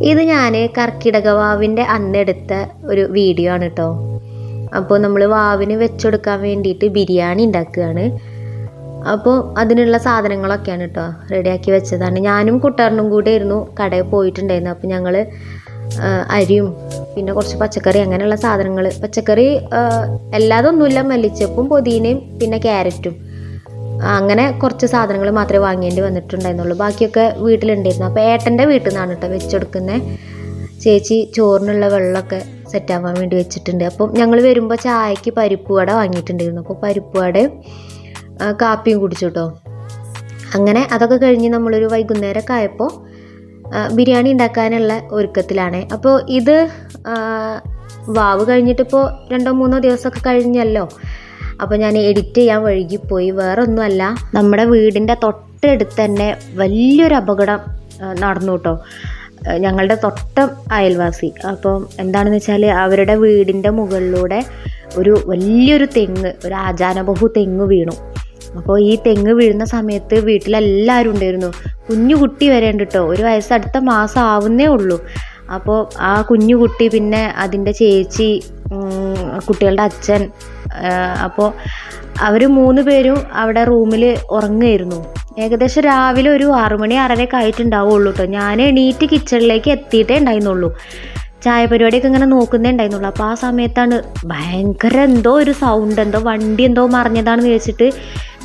ഇത് ഞാൻ കർക്കിടക വാവിന്റെ അന്നെടുത്ത ഒരു വീഡിയോ ആണ് കേട്ടോ അപ്പോൾ നമ്മൾ വാവിന് വെച്ചെടുക്കാൻ വേണ്ടിയിട്ട് ബിരിയാണി ഉണ്ടാക്കുകയാണ് അപ്പോൾ അതിനുള്ള സാധനങ്ങളൊക്കെയാണ് കേട്ടോ റെഡിയാക്കി വെച്ചതാണ്. ഞാനും കൂട്ടുകാരനും കൂടെ ആയിരുന്നു കടയിൽ പോയിട്ടുണ്ടായിരുന്നു അപ്പോൾ ഞങ്ങൾ അരിയും പിന്നെ കുറച്ച് പച്ചക്കറി അങ്ങനെയുള്ള സാധനങ്ങൾ പച്ചക്കറി എല്ലാതൊന്നുമില്ല മല്ലിച്ചപ്പും പുതിനയും പിന്നെ ക്യാരറ്റും. അങ്ങനെ കുറച്ച് സാധനങ്ങൾ മാത്രമേ വാങ്ങേണ്ടി വന്നിട്ടുണ്ടായിരുന്നുള്ളൂ. ബാക്കിയൊക്കെ വീട്ടിലുണ്ടായിരുന്നു. അപ്പോൾ ഏട്ടന്റെ വീട്ടിൽ നിന്നാണ് കേട്ടോ വെച്ചെടുക്കുന്നത് ചേച്ചി ചോറിനുള്ള വെള്ളമൊക്കെ സെറ്റാവാൻ വേണ്ടി വെച്ചിട്ടുണ്ട്. അപ്പം ഞങ്ങൾ വരുമ്പോൾ ചായക്ക് പരിപ്പ് വട വാങ്ങിയിട്ടുണ്ടായിരുന്നു. അപ്പോൾ പരിപ്പ് വടയും കാപ്പിയും കുടിച്ചു കേട്ടോ അങ്ങനെ അതൊക്കെ കഴിഞ്ഞ് നമ്മളൊരു വൈകുന്നേരമൊക്കെ ആയപ്പോൾ ബിരിയാണി ഉണ്ടാക്കാനുള്ള ഒരുക്കത്തിലാണ്. അപ്പോൾ ഇത് വാവ് കഴിഞ്ഞിട്ടിപ്പോൾ രണ്ടോ മൂന്നോ ദിവസമൊക്കെ കഴിഞ്ഞല്ലോ. അപ്പോൾ ഞാൻ എഡിറ്റ് ചെയ്യാൻ വഴുകിപ്പോയി വേറെ ഒന്നുമല്ല നമ്മുടെ വീടിന്റെ തൊട്ടടുത്ത് തന്നെ വലിയൊരു അപകടം നടന്നു കേട്ടോ ഞങ്ങളുടെ തൊട്ട അയൽവാസി. അപ്പോൾ എന്താണെന്ന് വെച്ചാൽ അവരുടെ വീടിന്റെ മുകളിലൂടെ ഒരു വലിയൊരു തെങ്ങ് ഒരു ആചാനബഹു തെങ്ങ് വീണു. അപ്പോൾ ഈ തെങ്ങ് വീഴുന്ന സമയത്ത് വീട്ടിലെല്ലാവരും ഉണ്ടായിരുന്നു. കുഞ്ഞു കുട്ടി വരെ ഉണ്ട് കേട്ടോ ഒരു വയസ്സ് അടുത്ത മാസം ആവുന്നേ ഉള്ളൂ. അപ്പോൾ ആ കുഞ്ഞു കുട്ടി പിന്നെ അതിന്റെ ചേച്ചി കുട്ടികളുടെ അച്ഛൻ അപ്പോൾ അവർ മൂന്ന് പേരും അവിടെ റൂമിൽ ഉറങ്ങുമായിരുന്നു ഏകദേശം രാവിലെ ഒരു ആറുമണി ആറരയൊക്കെ ആയിട്ടുണ്ടാവുള്ളൂ കേട്ടോ ഞാൻ എണീറ്റ് കിച്ചണിലേക്ക് എത്തിയിട്ടേ ഉണ്ടായിരുന്നുള്ളൂ. ചായ പരിപാടിയൊക്കെ ഇങ്ങനെ നോക്കുന്നേ ഉണ്ടായിരുന്നുള്ളൂ. അപ്പോൾ ആ സമയത്താണ് ഭയങ്കര എന്തോ ഒരു സൗണ്ട് എന്തോ വണ്ടി എന്തോ മറിഞ്ഞതാണെന്ന് വെച്ചിട്ട്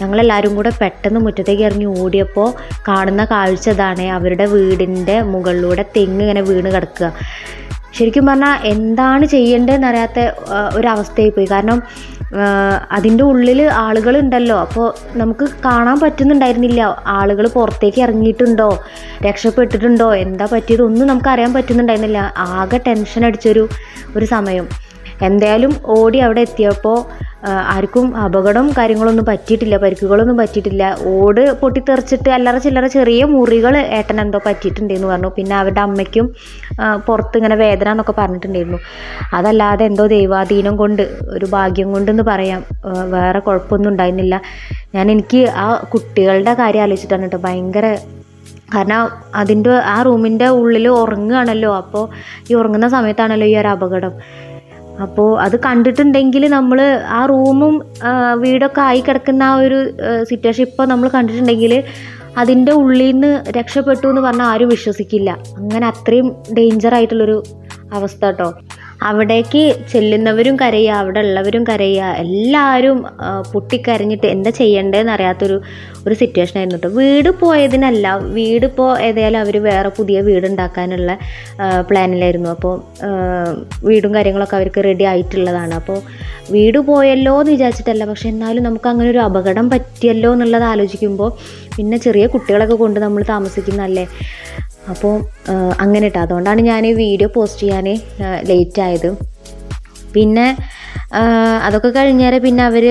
ഞങ്ങളെല്ലാവരും കൂടെ പെട്ടെന്ന് മുറ്റത്തേക്ക് ഇറങ്ങി ഓടിയപ്പോൾ കാണുന്ന കാഴ്ച അവരുടെ വീടിന്റെ മുകളിലൂടെ തെങ്ങ് ഇങ്ങനെ വീണ് കിടക്കുക. ശരിക്കും പറഞ്ഞാൽ എന്താണ് ചെയ്യേണ്ടതെന്ന് അറിയാത്ത ഒരവസ്ഥയായി പോയി കാരണം അതിന്റെ ഉള്ളിൽ ആളുകളുണ്ടല്ലോ. അപ്പോൾ നമുക്ക് കാണാൻ പറ്റുന്നുണ്ടായിരുന്നില്ല. ആളുകൾ പുറത്തേക്ക് ഇറങ്ങിയിട്ടുണ്ടോ? രക്ഷപ്പെട്ടിട്ടുണ്ടോ? എന്താ പറ്റിയതൊന്നും നമുക്ക് അറിയാൻ പറ്റുന്നുണ്ടായിരുന്നില്ല. ആകെ ടെൻഷൻ അടിച്ചൊരു ഒരു സമയം. എന്തായാലും ഓടി അവിടെ എത്തിയപ്പോൾ ആർക്കും അപകടം കാര്യങ്ങളൊന്നും പറ്റിയിട്ടില്ല പരിക്കുകളൊന്നും പറ്റിയിട്ടില്ല. ഓട് പൊട്ടിത്തെറിച്ചിട്ട് അല്ലറ ചില്ലറ ചെറിയ മുറികൾ ഏട്ടൻ എന്തോ പറ്റിയിട്ടുണ്ടെന്ന് പറഞ്ഞു. പിന്നെ അവരുടെ അമ്മയ്ക്കും പുറത്ത് ഇങ്ങനെ വേദന എന്നൊക്കെ പറഞ്ഞിട്ടുണ്ടായിരുന്നു. അതല്ലാതെ എന്തോ ദൈവാധീനം കൊണ്ട് ഒരു ഭാഗ്യം കൊണ്ടെന്ന് പറയാം. വേറെ കുഴപ്പമൊന്നും ഉണ്ടായിരുന്നില്ല. ഞാൻ എനിക്ക് ആ കുട്ടികളുടെ കാര്യം ആലോചിച്ചിട്ടാണ് കേട്ടോ. ഭയങ്കര കാരണം അതിന്റെ ആ റൂമിന്റെ ഉള്ളിൽ ഉറങ്ങുകയാണല്ലോ. അപ്പോൾ ഈ ഉറങ്ങുന്ന സമയത്താണല്ലോ ഈ ഒരു അപകടം. അപ്പോൾ അത് കണ്ടിട്ടുണ്ടെങ്കിൽ നമ്മൾ ആ റൂമും വീടൊക്കെ ആയി കിടക്കുന്ന ആ ഒരു സിറ്റുവേഷൻ ഇപ്പോൾ നമ്മൾ കണ്ടിട്ടുണ്ടെങ്കിൽ അതിന്റെ ഉള്ളിൽ നിന്ന് രക്ഷപ്പെട്ടു എന്ന് പറഞ്ഞാൽ ആരും വിശ്വസിക്കില്ല. അങ്ങനെ അത്രയും ഡേഞ്ചർ ആയിട്ടുള്ളൊരു അവസ്ഥ കേട്ടോ അവിടേക്ക് ചെല്ലുന്നവരും കരയുക അവിടെ ഉള്ളവരും കരയുക എല്ലാവരും പൊട്ടിക്കരഞ്ഞിട്ട് എന്താ ചെയ്യേണ്ടതെന്ന് അറിയാത്തൊരു ഒരു സിറ്റുവേഷൻ ആയിരുന്നു കേട്ടോ വീട് പോയതിനല്ല വീട് ഇപ്പോൾ ഏതായാലും അവർ വേറെ പുതിയ വീട് ഉണ്ടാക്കാനുള്ള പ്ലാനിലായിരുന്നു അപ്പോൾ വീടും കാര്യങ്ങളൊക്കെ അവർക്ക് റെഡി ആയിട്ടുള്ളതാണ്. അപ്പോൾ വീട് പോയല്ലോ എന്ന് വിചാരിച്ചിട്ടല്ല പക്ഷെ എന്നാലും നമുക്ക് അങ്ങനെ ഒരു അപകടം പറ്റിയല്ലോ എന്നുള്ളത് ആലോചിക്കുമ്പോൾ പിന്നെ ചെറിയ കുട്ടികളൊക്കെ കൊണ്ട് നമ്മൾ താമസിക്കുന്നതല്ലേ? അപ്പോൾ അങ്ങനെ കേട്ടോ അതുകൊണ്ടാണ് ഞാൻ ഈ വീഡിയോ പോസ്റ്റ് ചെയ്യാൻ ലേറ്റ് ആയത്. പിന്നെ അതൊക്കെ കഴിഞ്ഞേരെ പിന്നെ അവർ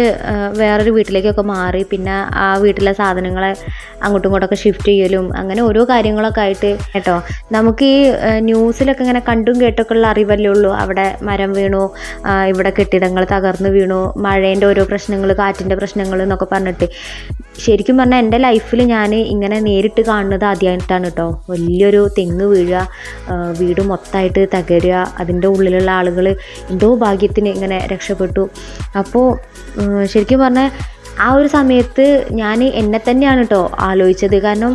വേറൊരു വീട്ടിലേക്കൊക്കെ മാറി. പിന്നെ ആ വീട്ടിലെ സാധനങ്ങളെ അങ്ങോട്ടും ഇങ്ങോട്ടൊക്കെ ഷിഫ്റ്റ് ചെയ്യലും അങ്ങനെ ഓരോ കാര്യങ്ങളൊക്കെ ആയിട്ട് കേട്ടോ. നമുക്ക് ഈ ന്യൂസിലൊക്കെ ഇങ്ങനെ കണ്ടും കേട്ടൊക്കെ ഉള്ള അറിവല്ലേ ഉള്ളൂ. അവിടെ മരം വീണു ഇവിടെ കെട്ടിടങ്ങൾ തകർന്നു വീണു മഴേന്റെ ഓരോ പ്രശ്നങ്ങൾ കാറ്റിന്റെ പ്രശ്നങ്ങൾ എന്നൊക്കെ പറഞ്ഞിട്ട്. ശരിക്കും പറഞ്ഞാൽ എന്റെ ലൈഫിൽ ഞാൻ ഇങ്ങനെ നേരിട്ട് കാണുന്നത് ആദ്യമായിട്ടാണ് കേട്ടോ. വലിയൊരു തെങ്ങ് വീഴുക വീട് മൊത്തമായിട്ട് തകരുക അതിന്റെ ഉള്ളിലുള്ള ആളുകൾ എന്തോ ഭാഗ്യത്തിന് ഇങ്ങനെ രക്ഷപ്പെട്ടു. അപ്പോൾ ശരിക്കും പറഞ്ഞാൽ ആ ഒരു സമയത്ത് ഞാൻ എന്നെ തന്നെയാണ് കേട്ടോ ആലോചിച്ചത്. കാരണം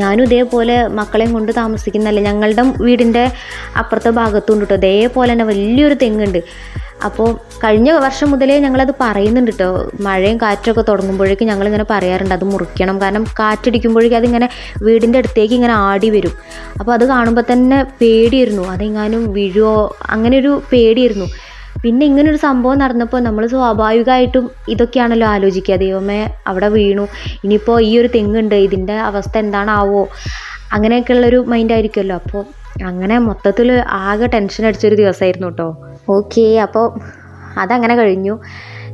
ഞാനും ഇതേപോലെ മക്കളെയും കൊണ്ട് താമസിക്കുന്നല്ല ഞങ്ങളുടെ വീടിന്റെ അപ്പുറത്തെ ഭാഗത്തുണ്ട് കേട്ടോ ഇതേപോലെ തന്നെ വലിയൊരു തെങ്ങുണ്ട്. അപ്പോൾ കഴിഞ്ഞ വർഷം മുതലേ ഞങ്ങളത് പറയുന്നുണ്ട് കേട്ടോ മഴയും കാറ്റൊക്കെ തുടങ്ങുമ്പോഴേക്കും ഞങ്ങളിങ്ങനെ പറയാറുണ്ട് അത് മുറിക്കണം. കാരണം കാറ്റടിക്കുമ്പോഴേക്കും അതിങ്ങനെ വീടിന്റെ അടുത്തേക്ക് ഇങ്ങനെ ആടി വരും. അപ്പോൾ അത് കാണുമ്പോൾ തന്നെ പേടിയിരുന്നു അതെങ്ങാനും വീഴുമോ അങ്ങനെ ഒരു പേടിയായിരുന്നു. പിന്നെ ഇങ്ങനെ ഒരു സംഭവം നടന്നപ്പോൾ നമ്മൾ സ്വാഭാവികമായിട്ടും ഇതൊക്കെയാണല്ലോ ആലോചിക്കുക. ദൈവമേ അവിടെ വീണു. ഇനിയിപ്പോൾ ഈ ഒരു തെങ്ങുണ്ട്. ഇതിന്റെ അവസ്ഥ എന്താണാവോ? അങ്ങനെയൊക്കെയുള്ളൊരു മൈൻഡ് ആയിരിക്കുമല്ലോ. അപ്പോൾ അങ്ങനെ മൊത്തത്തിൽ ആകെ ടെൻഷൻ അടിച്ചൊരു ദിവസമായിരുന്നു കേട്ടോ. ഓക്കെ അപ്പോൾ അതങ്ങനെ കഴിഞ്ഞു.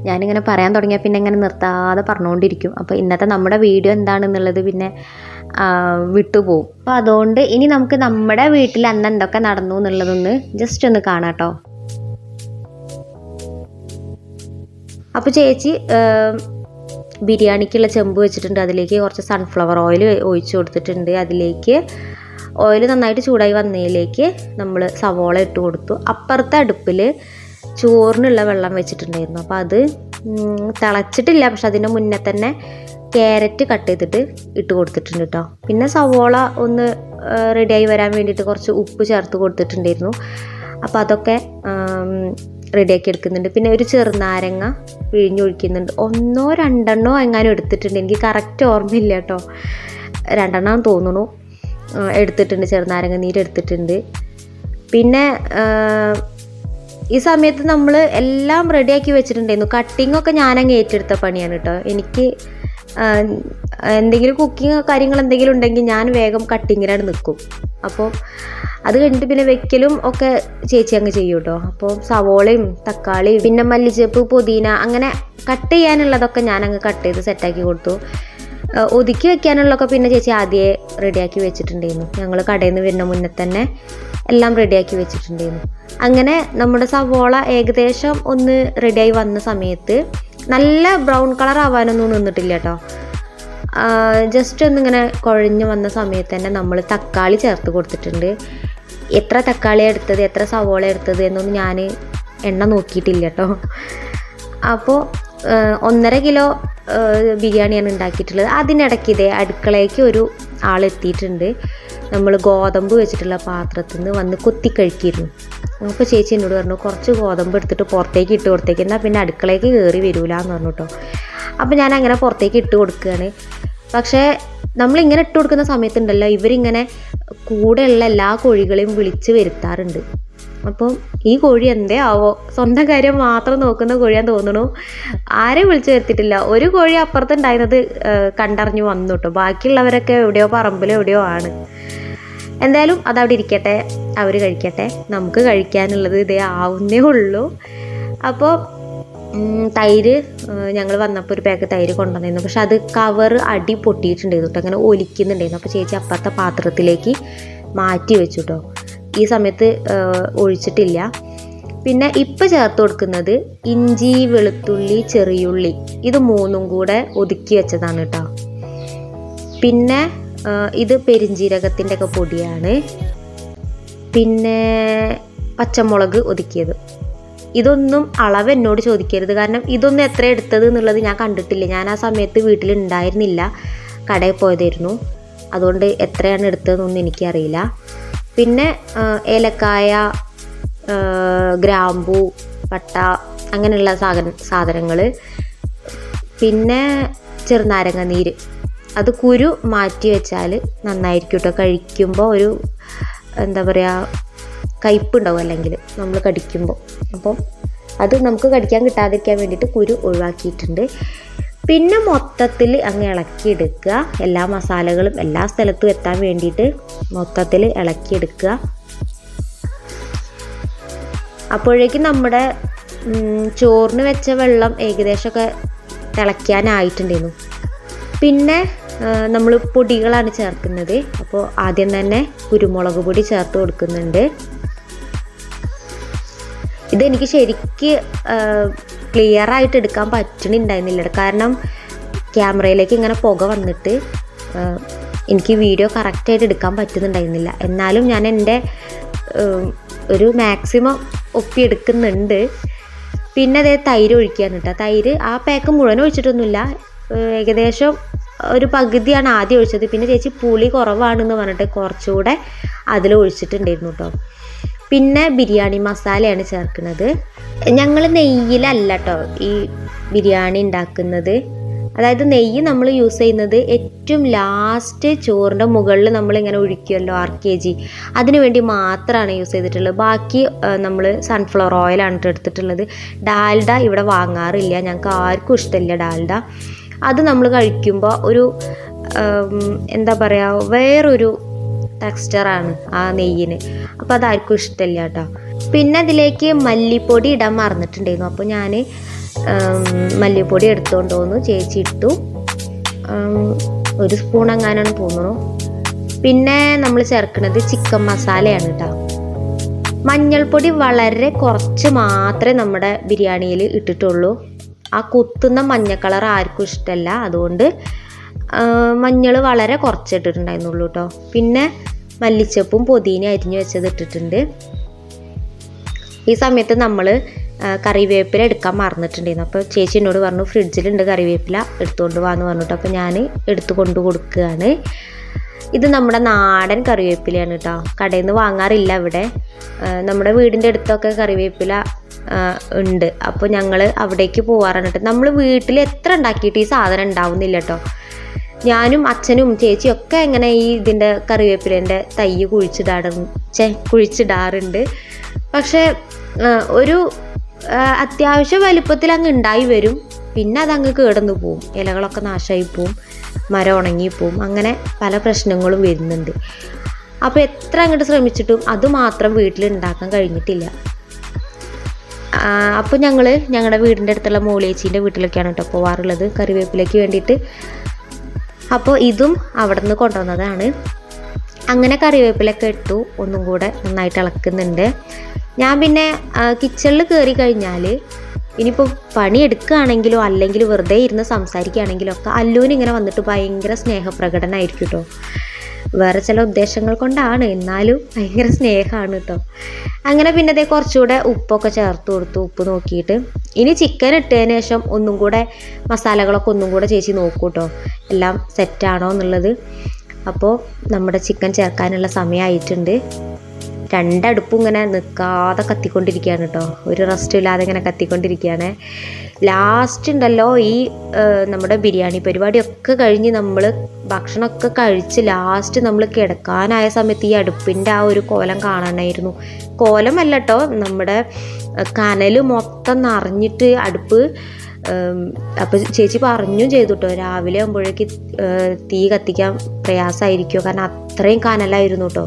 ഞാനിങ്ങനെ പറയാൻ തുടങ്ങിയാൽ പിന്നെ ഇങ്ങനെ നിർത്താതെ പറഞ്ഞുകൊണ്ടിരിക്കും. അപ്പോൾ ഇന്നത്തെ നമ്മുടെ വീഡിയോ എന്താണെന്നുള്ളത് പിന്നെ വിട്ടുപോകും അപ്പോൾ അതുകൊണ്ട് ഇനി നമുക്ക് നമ്മുടെ വീട്ടിൽ അന്ന് എന്തൊക്കെ നടന്നു എന്നുള്ളതൊന്ന് ജസ്റ്റ് ഒന്ന് കാണാം കേട്ടോ. അപ്പോൾ ചേച്ചി ബിരിയാണിക്കുള്ള ചെമ്പ് വെച്ചിട്ടുണ്ട്. അതിലേക്ക് കുറച്ച് സൺഫ്ലവർ ഓയിൽ ഒഴിച്ച് കൊടുത്തിട്ടുണ്ട്. അതിലേക്ക് ഓയിൽ നന്നായിട്ട് ചൂടായി വന്നതിലേക്ക് നമ്മൾ സവോള ഇട്ട് കൊടുത്തു. അപ്പുറത്തെ അടുപ്പിൽ ചോറിനുള്ള വെള്ളം വെച്ചിട്ടുണ്ടായിരുന്നു. അപ്പോൾ അത് തിളച്ചിട്ടില്ല. പക്ഷെ അതിന്റെ മുന്നേ തന്നെ ക്യാരറ്റ് കട്ട് ചെയ്തിട്ട് ഇട്ട് കൊടുത്തിട്ടുണ്ട് കേട്ടോ. പിന്നെ സവോള ഒന്ന് റെഡിയായി വരാൻ വേണ്ടിയിട്ട് കുറച്ച് ഉപ്പ് ചേർത്ത് കൊടുത്തിട്ടുണ്ടായിരുന്നു. അപ്പോൾ അതൊക്കെ റെഡിയാക്കി എടുക്കുന്നുണ്ട്. പിന്നെ ഒരു ചെറുനാരങ്ങ പിഴിഞ്ഞൊഴിക്കുന്നുണ്ട്. ഒന്നോ രണ്ടെണ്ണോ എങ്ങാനും എടുത്തിട്ടുണ്ട്. എനിക്ക് കറക്റ്റ് ഓർമ്മയില്ല കേട്ടോ. രണ്ടെണ്ണം തോന്നുന്നു. എടുത്തിട്ടുണ്ട്. ചെറുനാരങ്ങ നീര് എടുത്തിട്ടുണ്ട്. പിന്നെ ഈ സമയത്ത് നമ്മൾ എല്ലാം റെഡിയാക്കി വെച്ചിട്ടുണ്ടായിരുന്നു. കട്ടിങ്ങൊക്കെ ഞാനങ്ങ് ഏറ്റെടുത്ത പണിയാണ് കേട്ടോ. എനിക്ക് എന്തെങ്കിലും കുക്കിംഗ് കാര്യങ്ങൾ എന്തെങ്കിലും ഉണ്ടെങ്കിൽ ഞാൻ വേഗം കട്ടിങ്ങിലാണ് നിൽക്കും അപ്പോൾ അത് കഴിഞ്ഞിട്ട് പിന്നെ വെക്കലും ഒക്കെ ചേച്ചി അങ്ങ് ചെയ്യും കേട്ടോ അപ്പോൾ സവോളയും തക്കാളിയും പിന്നെ മല്ലിച്ചപ്പ് പുതിന അങ്ങനെ കട്ട് ചെയ്യാനുള്ളതൊക്കെ ഞാൻ അങ്ങ് കട്ട് ചെയ്ത് സെറ്റാക്കി കൊടുത്തു. ഒതുക്കി വെക്കാനുള്ളതൊക്കെ പിന്നെ ചേച്ചി ആദ്യമേ റെഡിയാക്കി വെച്ചിട്ടുണ്ടായിരുന്നു. ഞങ്ങൾ കടയിൽ നിന്ന് വരുന്ന മുന്നേ തന്നെ എല്ലാം റെഡിയാക്കി വെച്ചിട്ടുണ്ടായിരുന്നു. അങ്ങനെ നമ്മുടെ സവോള ഏകദേശം ഒന്ന് റെഡിയായി വന്ന സമയത്ത് നല്ല ബ്രൗൺ കളർ ആവാനൊന്നും നിന്നിട്ടില്ല കേട്ടോ ജസ്റ്റ് ഒന്നിങ്ങനെ കുഴഞ്ഞു വന്ന സമയത്ത് തന്നെ നമ്മൾ തക്കാളി ചേർത്ത് കൊടുത്തിട്ടുണ്ട്. എത്ര തക്കാളി എടുത്തത് എത്ര സവോള എടുത്തത് എന്നൊന്നും ഞാൻ എണ്ണ നോക്കിയിട്ടില്ല കേട്ടോ അപ്പോൾ ഒന്നര കിലോ ബിരിയാണിയാണ് ഉണ്ടാക്കിയിട്ടുള്ളത്. അതിനിടയ്ക്ക് ഇതേ അടുക്കളയ്ക്ക് ഒരു ആളെത്തിയിട്ടുണ്ട്. നമ്മൾ ഗോതമ്പ് വെച്ചിട്ടുള്ള പാത്രത്തിൽ നിന്ന് വന്ന് കൊത്തി കഴിക്കിയിരുന്നു അപ്പോൾ ചേച്ചി എന്നോട് പറഞ്ഞു കുറച്ച് ഗോതമ്പ് എടുത്തിട്ട് പുറത്തേക്ക് ഇട്ട് കൊടുത്തേക്ക് എന്നാൽ പിന്നെ അടുക്കളയ്ക്ക് കയറി വരില്ല എന്ന് പറഞ്ഞു കേട്ടോ അപ്പോൾ ഞാൻ അങ്ങനെ പുറത്തേക്ക് ഇട്ട് കൊടുക്കുകയാണ് പക്ഷേ നമ്മളിങ്ങനെ ഇട്ട് കൊടുക്കുന്ന സമയത്തുണ്ടല്ലോ ഇവരിങ്ങനെ കൂടെയുള്ള എല്ലാ കോഴികളെയും വിളിച്ച് വരുത്താറുണ്ട്. അപ്പം ഈ കോഴി എന്തേ ആവോ? സ്വന്തം കാര്യം മാത്രം നോക്കുന്ന കോഴിയാന്ന് തോന്നുന്നു. ആരെയും വിളിച്ചു വരുത്തിയിട്ടില്ല. ഒരു കോഴി അപ്പുറത്തുണ്ടായിരുന്നത് കണ്ടറിഞ്ഞു വന്നു കേട്ടോ ബാക്കിയുള്ളവരൊക്കെ എവിടെയോ പറമ്പിലോ എവിടെയോ ആണ്. എന്തായാലും അതവിടെ ഇരിക്കട്ടെ. അവർ കഴിക്കട്ടെ. നമുക്ക് കഴിക്കാനുള്ളത് ഇതേ ആവുന്നേ ഉള്ളൂ. അപ്പോൾ തൈര് ഞങ്ങൾ വന്നപ്പോൾ ഒരു പാക്ക് തൈര് കൊണ്ടുവന്നിരുന്നു. പക്ഷെ അത് കവർ അടി പൊട്ടിയിട്ടുണ്ടായിരുന്നു കേട്ടോ അങ്ങനെ ഒലിക്കുന്നുണ്ടായിരുന്നു. അപ്പോൾ ചേച്ചി അപ്പുറത്തെ പാത്രത്തിലേക്ക് മാറ്റി വെച്ചു കേട്ടോ ഈ സമയത്ത് ഒഴിച്ചിട്ടില്ല. പിന്നെ ഇപ്പം ചേർത്ത് കൊടുക്കുന്നത് ഇഞ്ചി വെളുത്തുള്ളി ചെറിയുള്ളി. ഇത് മൂന്നും കൂടെ ഒതുക്കി വെച്ചതാണ് കേട്ടോ പിന്നെ ഇത് പെരിഞ്ജീരകത്തിന്റെ ഒക്കെ പൊടിയാണ്. പിന്നെ പച്ചമുളക് ഒതുക്കിയത്. ഇതൊന്നും അളവ് എന്നോട് ചോദിക്കരുത്. കാരണം ഇതൊന്നും എത്ര എടുത്തത് എന്നുള്ളത് ഞാൻ കണ്ടിട്ടില്ല. ഞാൻ ആ സമയത്ത് വീട്ടിലുണ്ടായിരുന്നില്ല. കടയിൽ പോയതായിരുന്നു. അതുകൊണ്ട് എത്രയാണ് എടുത്തതെന്നൊന്നും എനിക്കറിയില്ല. പിന്നെ ഏലക്കായ ഗ്രാമ്പു പട്ട അങ്ങനെയുള്ള സാധന സാധനങ്ങൾ പിന്നെ ചെറുനാരങ്ങ നീര്. അത് കുരു മാറ്റി വെച്ചാൽ നന്നായിരിക്കും കേട്ടോ കഴിക്കുമ്പോൾ ഒരു എന്താ പറയുക കയ്പുണ്ടാവും അല്ലെങ്കിൽ നമ്മൾ കടിക്കുമ്പോൾ. അപ്പം അത് നമുക്ക് കടിക്കാൻ കിട്ടാതിരിക്കാൻ വേണ്ടിയിട്ട് കുരു ഒഴിവാക്കിയിട്ടുണ്ട്. പിന്നെ മൊത്തത്തിൽ അങ്ങ് ഇളക്കിയെടുക്കുക. എല്ലാ മസാലകളും എല്ലാ സ്ഥലത്തും എത്താൻ വേണ്ടിയിട്ട് മൊത്തത്തിൽ ഇളക്കിയെടുക്കുക. അപ്പോഴേക്കും നമ്മുടെ ചോറിന് വെച്ച വെള്ളം ഏകദേശമൊക്കെ തിളയ്ക്കാനായിട്ടുണ്ടായിരുന്നു. പിന്നെ നമ്മൾ പൊടികളാണ് ചേർക്കുന്നത്. അപ്പോൾ ആദ്യം തന്നെ കുരുമുളക് പൊടി ചേർത്ത് കൊടുക്കുന്നുണ്ട്. ഇതെനിക്ക് ശരിക്ക് ക്ലിയർ ആയിട്ട് എടുക്കാൻ പറ്റണിണ്ടായിരുന്നില്ല. കാരണം ക്യാമറയിലേക്ക് ഇങ്ങനെ പുക വന്നിട്ട് എനിക്ക് വീഡിയോ കറക്റ്റായിട്ട് എടുക്കാൻ പറ്റുന്നുണ്ടായിരുന്നില്ല. എന്നാലും ഞാൻ എന്റെ ഒരു മാക്സിമം ഒപ്പി ഒപ്പിയെടുക്കുന്നുണ്ട്. പിന്നെ അതേ തൈര് ഒഴിക്കുകയാണ് കേട്ടോ. തൈര് ആ പാക്ക് മുഴുവൻ ഒഴിച്ചിട്ടൊന്നുമില്ല. ഏകദേശം ഒരു പകുതിയാണ് ആദ്യം ഒഴിച്ചത്. പിന്നെ ചേച്ചി പുളി കുറവാണെന്ന് പറഞ്ഞിട്ട് കുറച്ചുകൂടെ അതിൽ ഒഴിച്ചിട്ടുണ്ടായിരുന്നു കേട്ടോ പിന്നെ ബിരിയാണി മസാലയാണ് ചേർക്കുന്നത്. ഞങ്ങൾ നെയ്യിലല്ല കേട്ടോ ഈ ബിരിയാണി ഉണ്ടാക്കുന്നത്. അതായത് നെയ്യ് നമ്മൾ യൂസ് ചെയ്യുന്നത് ഏറ്റവും ലാസ്റ്റ് ചോറിന്റെ മുകളിൽ നമ്മളിങ്ങനെ ഒഴിക്കുമല്ലോ ആർ കെ ജി. അതിനു വേണ്ടി മാത്രമാണ് യൂസ് ചെയ്തിട്ടുള്ളത്. ബാക്കി നമ്മൾ സൺഫ്ലവർ ഓയിലാണ് ട്ടോ എടുത്തിട്ടുള്ളത്. ഡാൽഡ ഇവിടെ വാങ്ങാറില്ല. ഞങ്ങൾക്ക് ആർക്കും ഇഷ്ടമില്ല ഡാൽഡ. അത് നമ്മൾ കഴിക്കുമ്പോൾ ഒരു എന്താ പറയുക വേറൊരു ടെക്സ്ചറാണ് ആ നെയ്യിന്. അപ്പോൾ അതാർക്കും ഇഷ്ടമില്ല കേട്ടോ പിന്നെ അതിലേക്ക് മല്ലിപ്പൊടി ഇടാൻ മറന്നിട്ടുണ്ടായിരുന്നു. അപ്പോൾ ഞാൻ മല്ലിപ്പൊടി എടുത്തുകൊണ്ട് വന്നു ചേച്ചി ഇട്ടു. ഒരു സ്പൂൺ എങ്ങാനാണ് തോന്നുന്നു പിന്നെ നമ്മൾ ചേർക്കുന്നത് ചിക്കൻ മസാലയാണ് കേട്ടോ മഞ്ഞൾപ്പൊടി വളരെ കുറച്ച് മാത്രമേ നമ്മുടെ ബിരിയാണിയിൽ ഇട്ടിട്ടുള്ളൂ. ആ കുത്തുന്ന മഞ്ഞ കളർ ആർക്കും ഇഷ്ടമല്ല അതുകൊണ്ട് മഞ്ഞൾ വളരെ കുറച്ച് ഇട്ടിട്ടുണ്ടായിരുന്നുള്ളൂ കേട്ടോ പിന്നെ മല്ലിച്ചപ്പും പൊതിന അരിഞ്ഞു വെച്ചത് ഇട്ടിട്ടുണ്ട്. ഈ സമയത്ത് നമ്മൾ കറിവേപ്പില എടുക്കാൻ മറന്നിട്ടുണ്ടായിരുന്നു. അപ്പോൾ ചേച്ചി എന്നോട് പറഞ്ഞു ഫ്രിഡ്ജിലുണ്ട് കറിവേപ്പില എടുത്തുകൊണ്ട് വാന്ന് പറഞ്ഞിട്ട് അപ്പോൾ ഞാൻ എടുത്തു കൊണ്ട് കൊടുക്കുകയാണ്. ഇത് നമ്മുടെ നാടൻ കറിവേപ്പിലയാണ് കേട്ടോ കടയിൽ നിന്ന് വാങ്ങാറില്ല ഇവിടെ. നമ്മുടെ വീടിന്റെ അടുത്തൊക്കെ കറിവേപ്പില ഉണ്ട്. അപ്പോൾ ഞങ്ങൾ അവിടേക്ക് പോകാറാണ് കേട്ടോ. നമ്മൾ വീട്ടിൽ എത്ര ഉണ്ടാക്കിയിട്ട് ഈ സാധനം ഉണ്ടാവുന്നില്ല കേട്ടോ. ഞാനും അച്ഛനും ചേച്ചിയും ഒക്കെ ഇങ്ങനെ ഈ ഇതിന്റെ കറിവേപ്പിലേന്റെ തൈ കുഴിച്ചിടാറുണ്ട് ചേ കുഴിച്ചിടാറുണ്ട്. പക്ഷേ ഒരു അത്യാവശ്യം വലിപ്പത്തിൽ അങ്ങ് ഉണ്ടായി വരും. പിന്നെ അതങ്ങ് കേടന്നു പോവും. ഇലകളൊക്കെ നാശമായി പോവും. മരം ഉണങ്ങിപ്പോവും അങ്ങനെ പല പ്രശ്നങ്ങളും വരുന്നുണ്ട്. അപ്പോൾ എത്ര അങ്ങോട്ട് ശ്രമിച്ചിട്ടും അത് മാത്രം വീട്ടിൽ ഉണ്ടാക്കാൻ കഴിഞ്ഞിട്ടില്ല. അപ്പോൾ ഞങ്ങൾ ഞങ്ങളുടെ വീടിന്റെ അടുത്തുള്ള മോളിയേച്ചീന്റെ വീട്ടിലൊക്കെയാണ് കേട്ടോ പോവാറുള്ളത് കറിവേപ്പിലേക്ക് വേണ്ടിയിട്ട്. അപ്പോൾ ഇതും അവിടെ നിന്ന് കൊണ്ടുവന്നതാണ്. അങ്ങനെ കറിവേപ്പിലൊക്കെ ഇട്ടു ഒന്നും കൂടെ നന്നായിട്ട് ഇളക്കുന്നുണ്ട്. ഞാൻ പിന്നെ കിച്ചണിൽ കയറി കഴിഞ്ഞാൽ ഇനിയിപ്പോൾ പണിയെടുക്കുകയാണെങ്കിലോ അല്ലെങ്കിൽ വെറുതെ ഇരുന്ന് സംസാരിക്കുകയാണെങ്കിലോ ഒക്കെ അല്ലൂനിങ്ങനെ വന്നിട്ട് ഭയങ്കര സ്നേഹപ്രകടനമായിരിക്കും കേട്ടോ വേറെ ചില ഉദ്ദേശങ്ങൾ കൊണ്ടാണ്. എന്നാലും ഭയങ്കര സ്നേഹമാണ് കേട്ടോ അങ്ങനെ പിന്നെ അതേ കുറച്ചുകൂടെ ഉപ്പൊക്കെ ചേർത്ത് കൊടുത്തു ഉപ്പ് നോക്കിയിട്ട്. ഇനി ചിക്കൻ ഇട്ടതിന് ശേഷം ഒന്നും കൂടെ മസാലകളൊക്കെ ഒന്നും കൂടെ ചേച്ചി നോക്കൂ കേട്ടോ എല്ലാം സെറ്റാണോ എന്നുള്ളത്. അപ്പോൾ നമ്മുടെ ചിക്കൻ ചേർക്കാനുള്ള സമയമായിട്ടുണ്ട് രണ്ടടുപ്പും ഇങ്ങനെ നിൽക്കാതെ കത്തിക്കൊണ്ടിരിക്കുകയാണ് കേട്ടോ ഒരു റെസ്റ്റും ഇല്ലാതെ ഇങ്ങനെ കത്തിക്കൊണ്ടിരിക്കുകയാണ്. ലാസ്റ്റ് ഉണ്ടല്ലോ ഈ നമ്മുടെ ബിരിയാണി പരിപാടിയൊക്കെ കഴിഞ്ഞ് നമ്മൾ ഭക്ഷണമൊക്കെ കഴിച്ച് ലാസ്റ്റ് നമ്മൾ കിടക്കാനായ സമയത്ത് ഈ അടുപ്പിന്റെ ആ ഒരു കോലം കാണാനായിരുന്നു. കോലമല്ല കേട്ടോ നമ്മുടെ കനൽ മൊത്തം നിറഞ്ഞിട്ട് അടുപ്പ് അപ്പോൾ ചേച്ചി പറഞ്ഞു ചെയ്തു കേട്ടോ രാവിലെ ആകുമ്പോഴേക്ക് തീ കത്തിക്കാൻ പ്രയാസമായിരിക്കുമോ കാരണം അത്രയും കനലായിരുന്നു കേട്ടോ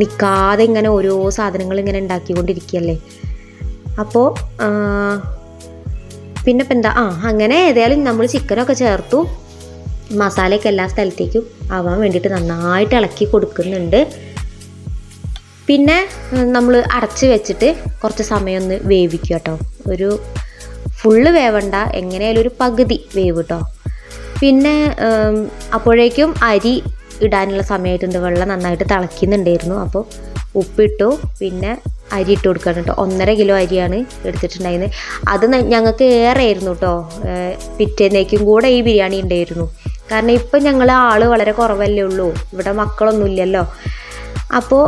നിൽക്കാതെ ഇങ്ങനെ ഓരോ സാധനങ്ങൾ ഇങ്ങനെ ഉണ്ടാക്കിക്കൊണ്ടിരിക്കുകയല്ലേ? അപ്പോൾ പിന്നെ ഇപ്പം എന്താ ആ അങ്ങനെ ഏതായാലും നമ്മൾ ചിക്കനൊക്കെ ചേർത്തു. മസാലയൊക്കെ എല്ലാ സ്ഥലത്തേക്കും ആവാൻ വേണ്ടിയിട്ട് നന്നായിട്ട് ഇളക്കി കൊടുക്കുന്നുണ്ട്. പിന്നെ നമ്മൾ അടച്ച് വെച്ചിട്ട് കുറച്ച് സമയം ഒന്ന് വേവിക്കുക കേട്ടോ ഒരു ഫുള്ള് വേവണ്ട എങ്ങനെയാലും ഒരു പകുതി വേവ് കേട്ടോ പിന്നെ അപ്പോഴേക്കും അരി ഇടാനുള്ള സമയമായിട്ടുണ്ട്. വെള്ളം നന്നായിട്ട് തിളയ്ക്കുന്നുണ്ടായിരുന്നു. അപ്പോൾ ഉപ്പിട്ടു. പിന്നെ അരി ഇട്ട് കൊടുക്കണം കേട്ടോ. ഒന്നര കിലോ അരിയാണ് എടുത്തിട്ടുണ്ടായിരുന്നത്. അത് ഞങ്ങൾക്ക് ഏറെ ആയിരുന്നു കേട്ടോ പിറ്റേന്നേക്കും കൂടെ ഈ ബിരിയാണി ഉണ്ടായിരുന്നു. കാരണം ഇപ്പം ഞങ്ങൾ ആൾ വളരെ കുറവല്ലേ ഉള്ളൂ. ഇവിടെ മക്കളൊന്നും ഇല്ലല്ലോ. അപ്പോൾ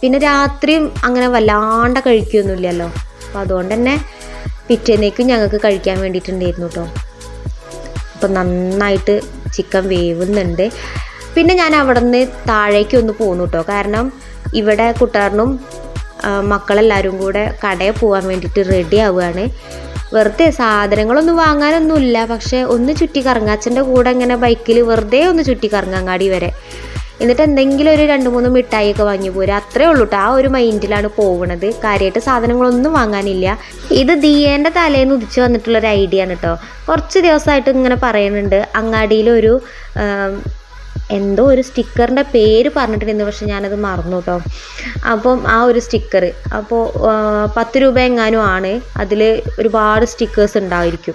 പിന്നെ രാത്രിയും അങ്ങനെ വല്ലാണ്ട് കഴിക്കുകയൊന്നുമില്ലല്ലോ അപ്പോൾ അതുകൊണ്ട് തന്നെ പിറ്റേന്നേക്കും ഞങ്ങൾക്ക് കഴിക്കാൻ വേണ്ടിയിട്ടുണ്ടായിരുന്നു കേട്ടോ. അപ്പം നന്നായിട്ട് ചിക്കൻ വേവുന്നുണ്ട്. പിന്നെ ഞാൻ അവിടെ നിന്ന് താഴേക്ക് ഒന്ന് പോന്നു കേട്ടോ. കാരണം ഇവിടെ കുട്ടാറിനും ആ, മക്കളെല്ലാവരും കൂടെ കടയിൽ പോകാൻ വേണ്ടിയിട്ട് റെഡി ആവുകയാണ്. വെറുതെ സാധനങ്ങളൊന്നും വാങ്ങാനൊന്നുമില്ല. പക്ഷേ ഒന്ന് ചുറ്റി കറങ്ങാം അച്ഛന്റെ കൂടെ ഇങ്ങനെ ബൈക്കിൽ വെറുതെ ഒന്ന് ചുറ്റി കറങ്ങാങ്ങാടി വരെ. എന്നിട്ട് എന്തെങ്കിലും ഒരു രണ്ട് മൂന്ന് മിഠായിയൊക്കെ വാങ്ങി പോരാ. അത്രേ ഉള്ളൂ കേട്ടോ ആ ഒരു മൈൻഡിലാണ് പോകുന്നത് കാര്യമായിട്ട് സാധനങ്ങളൊന്നും വാങ്ങാനില്ല. ഇത് ദിയേന്റെ തലേന്ന് ഉദിച്ച് വന്നിട്ടുള്ളൊരു ഐഡിയ ആണ് കേട്ടോ കുറച്ച് ദിവസമായിട്ട് ഇങ്ങനെ പറയുന്നുണ്ട് അങ്ങാടിയിലൊരു എന്തോ ഒരു സ്റ്റിക്കറിന്റെ പേര് പറഞ്ഞിട്ടുണ്ടായിരുന്നു പക്ഷെ ഞാനത് മറന്നു കേട്ടോ അപ്പം ആ ഒരു സ്റ്റിക്കർ അപ്പോൾ പത്ത് രൂപ എങ്ങാനും ആണ്. അതിൽ ഒരുപാട് സ്റ്റിക്കേഴ്സ് ഉണ്ടായിരിക്കും.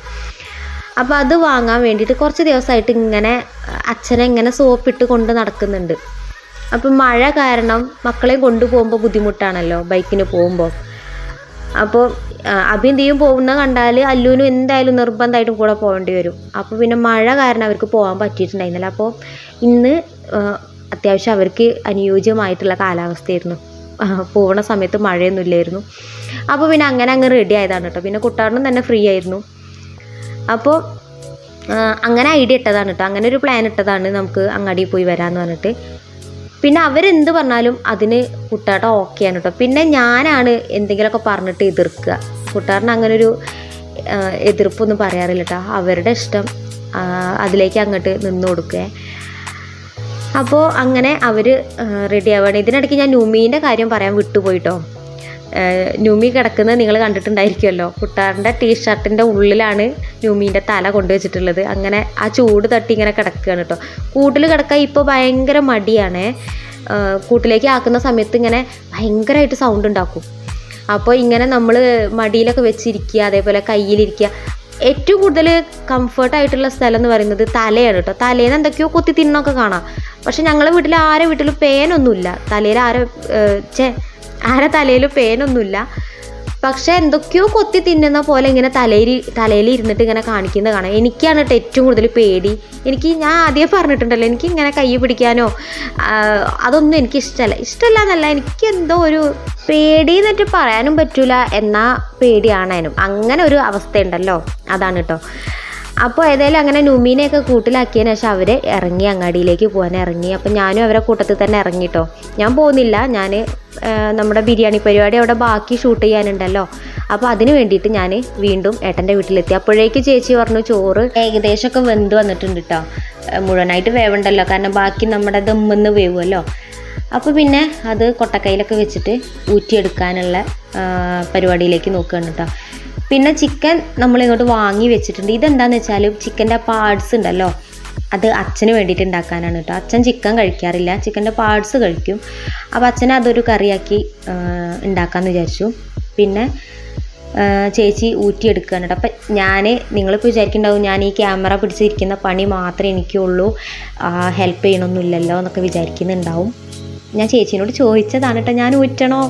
അപ്പോൾ അത് വാങ്ങാൻ വേണ്ടിയിട്ട് കുറച്ച് ദിവസമായിട്ട് ഇങ്ങനെ അച്ഛനെ ഇങ്ങനെ സോപ്പിട്ട് കൊണ്ട് നടക്കുന്നുണ്ട്. അപ്പം മഴ കാരണം മക്കളെ കൊണ്ടുപോകുമ്പോൾ ബുദ്ധിമുട്ടാണല്ലോ ബൈക്കിന് പോകുമ്പോൾ. അപ്പോൾ അഭി എന്ത് ചെയ്യും? പോകുന്ന കണ്ടാൽ അല്ലുവിനും എന്തായാലും നിർബന്ധമായിട്ടും കൂടെ പോകേണ്ടി വരും. അപ്പോൾ പിന്നെ മഴ കാരണം അവർക്ക് പോകാൻ പറ്റിയിട്ടുണ്ടായിരുന്നില്ല. അപ്പോൾ ഇന്ന് അത്യാവശ്യം അവർക്ക് അനുയോജ്യമായിട്ടുള്ള കാലാവസ്ഥയായിരുന്നു. പോകുന്ന സമയത്ത് മഴയൊന്നും ഇല്ലായിരുന്നു. അപ്പോൾ പിന്നെ അങ്ങനെ അങ്ങ് റെഡി ആയതാണ് കേട്ടോ. പിന്നെ കുട്ടാടനും തന്നെ ഫ്രീ ആയിരുന്നു. അപ്പോൾ അങ്ങനെ ഐഡിയ ഇട്ടതാണ് കേട്ടോ. അങ്ങനെ ഒരു പ്ലാൻ ഇട്ടതാണ് നമുക്ക് അങ്ങാടിയിൽ പോയി വരാമെന്ന് പറഞ്ഞിട്ട്. പിന്നെ അവരെന്ത് പറഞ്ഞാലും അതിന് കുട്ടാട്ട ആണ് കേട്ടോ പിന്നെ ഞാനാണ് എന്തെങ്കിലുമൊക്കെ പറഞ്ഞിട്ട് എതിർക്കുക. കുട്ടാറിന് അങ്ങനെ ഒരു എതിർപ്പൊന്നും പറയാറില്ല കേട്ടോ അവരുടെ ഇഷ്ടം അതിലേക്ക് അങ്ങോട്ട് നിന്ന് കൊടുക്കുക അപ്പോൾ അങ്ങനെ അവർ റെഡി ആവുകയാണ് ഇതിനിടയ്ക്ക് ഞാൻ നുമീന്റെ കാര്യം പറയാൻ വിട്ടുപോയിട്ടോ നുമി കിടക്കുന്നത് നിങ്ങൾ കണ്ടിട്ടുണ്ടായിരിക്കുമല്ലോ. കുട്ടാറിന്റെ ടീഷർട്ടിന്റെ ഉള്ളിലാണ് നുമീന്റെ തല കൊണ്ടുവച്ചിട്ടുള്ളത്. അങ്ങനെ ആ ചൂട് തട്ടി ഇങ്ങനെ കിടക്കുകയാണ് കേട്ടോ കൂട്ടിൽ കിടക്കാൻ ഇപ്പോൾ ഭയങ്കര മടിയാണ്. കൂട്ടിലേക്ക് ആക്കുന്ന സമയത്ത് ഇങ്ങനെ ഭയങ്കരമായിട്ട് സൗണ്ട് ഉണ്ടാക്കും. അപ്പോൾ ഇങ്ങനെ നമ്മൾ മടിയിലൊക്കെ വെച്ചിരിക്കുക അതേപോലെ കയ്യിലിരിക്കുക. ഏറ്റവും കൂടുതൽ കംഫർട്ടായിട്ടുള്ള സ്ഥലം എന്ന് പറയുന്നത് തലയാണ് കേട്ടോ തലേന്ന് എന്തൊക്കെയോ കൊത്തി തിന്നൊക്കെ കാണാം. പക്ഷെ ഞങ്ങളുടെ വീട്ടിൽ ആരെ വീട്ടിലും പേനൊന്നുമില്ല തലയിൽ ആരെ ചേ ആരെ തലയിൽ പേനൊന്നുമില്ല. പക്ഷേ എന്തൊക്കെയോ കൊത്തി തിന്നുന്ന പോലെ ഇങ്ങനെ തലയിൽ തലയിൽ ഇരുന്നിട്ട് ഇങ്ങനെ കാണിക്കുന്നത് കാണാം. എനിക്കാണ് കേട്ടോ ഏറ്റവും കൂടുതൽ പേടി. എനിക്ക് ഞാൻ ആദ്യം പറഞ്ഞിട്ടുണ്ടല്ലോ എനിക്ക് ഇങ്ങനെ കൈ പിടിക്കാനോ അതൊന്നും എനിക്ക് ഇഷ്ടമല്ല ഇഷ്ടമല്ല എന്നല്ല എനിക്ക് എന്തോ ഒരു പേടി എന്നിട്ട് പറയാനും പറ്റൂല എന്നാ പേടിയാണേനും. അങ്ങനെ ഒരു അവസ്ഥയുണ്ടല്ലോ. അതാണ് കേട്ടോ. അപ്പോൾ ഏതായാലും അങ്ങനെ നുമീനെയൊക്കെ കൂട്ടിലാക്കിയതിന് ശേഷം അവർ ഇറങ്ങി അങ്ങാടിയിലേക്ക് പോകാൻ ഇറങ്ങി. അപ്പം ഞാനും അവരെ കൂട്ടത്തിൽ തന്നെ ഇറങ്ങി കേട്ടോ ഞാൻ പോകുന്നില്ല ഞാൻ നമ്മുടെ ബിരിയാണി പരിപാടി അവിടെ ബാക്കി ഷൂട്ട് ചെയ്യാനുണ്ടല്ലോ. അപ്പോൾ അതിന് വേണ്ടിയിട്ട് ഞാൻ വീണ്ടും ഏട്ടന്റെ വീട്ടിലെത്തി. അപ്പോഴേക്ക് ചേച്ചി പറഞ്ഞു ചോറ് ഏകദേശമൊക്കെ വെന്ത് വന്നിട്ടുണ്ട് കേട്ടോ മുഴുവനായിട്ട് വേവണ്ടല്ലോ. കാരണം ബാക്കി നമ്മുടെ ദമ്മെന്ന് വേവുമല്ലോ. അപ്പോൾ പിന്നെ അത് കൊട്ടക്കൈയിലൊക്കെ വെച്ചിട്ട് ഊറ്റിയെടുക്കാനുള്ള പരിപാടിയിലേക്ക് നോക്കുകയാണ് കേട്ടോ പിന്നെ ചിക്കൻ നമ്മൾ ഇങ്ങോട്ട് വാങ്ങി വെച്ചിട്ടുണ്ട്. ഇതെന്താന്ന് വെച്ചാൽ ചിക്കന്റെ പാർട്സ് ഉണ്ടല്ലോ. അത് അച്ഛന് വേണ്ടിയിട്ട് ഉണ്ടാക്കാനാണ് കേട്ടോ. അച്ഛൻ ചിക്കൻ കഴിക്കാറില്ല. ചിക്കന്റെ പാർട്സ് കഴിക്കും. അപ്പോൾ അച്ഛനെ അതൊരു കറിയാക്കി ഉണ്ടാക്കാമെന്ന് വിചാരിച്ചു. പിന്നെ ചേച്ചി ഊറ്റിയെടുക്കുകയാണ് കേട്ടോ. അപ്പം ഞാൻ നിങ്ങളിപ്പോൾ വിചാരിക്കുന്നുണ്ടാവും ഞാൻ ഈ ക്യാമറ പിടിച്ചിരിക്കുന്ന പണി മാത്രമേ എനിക്കുള്ളൂ. ഹെൽപ്പ് ചെയ്യണമൊന്നുമില്ലല്ലോ എന്നൊക്കെ വിചാരിക്കുന്നുണ്ടാവും. ഞാൻ ചേച്ചീനോട് ചോദിച്ചതാണ് കേട്ടോ ഞാൻ ഊറ്റണോ?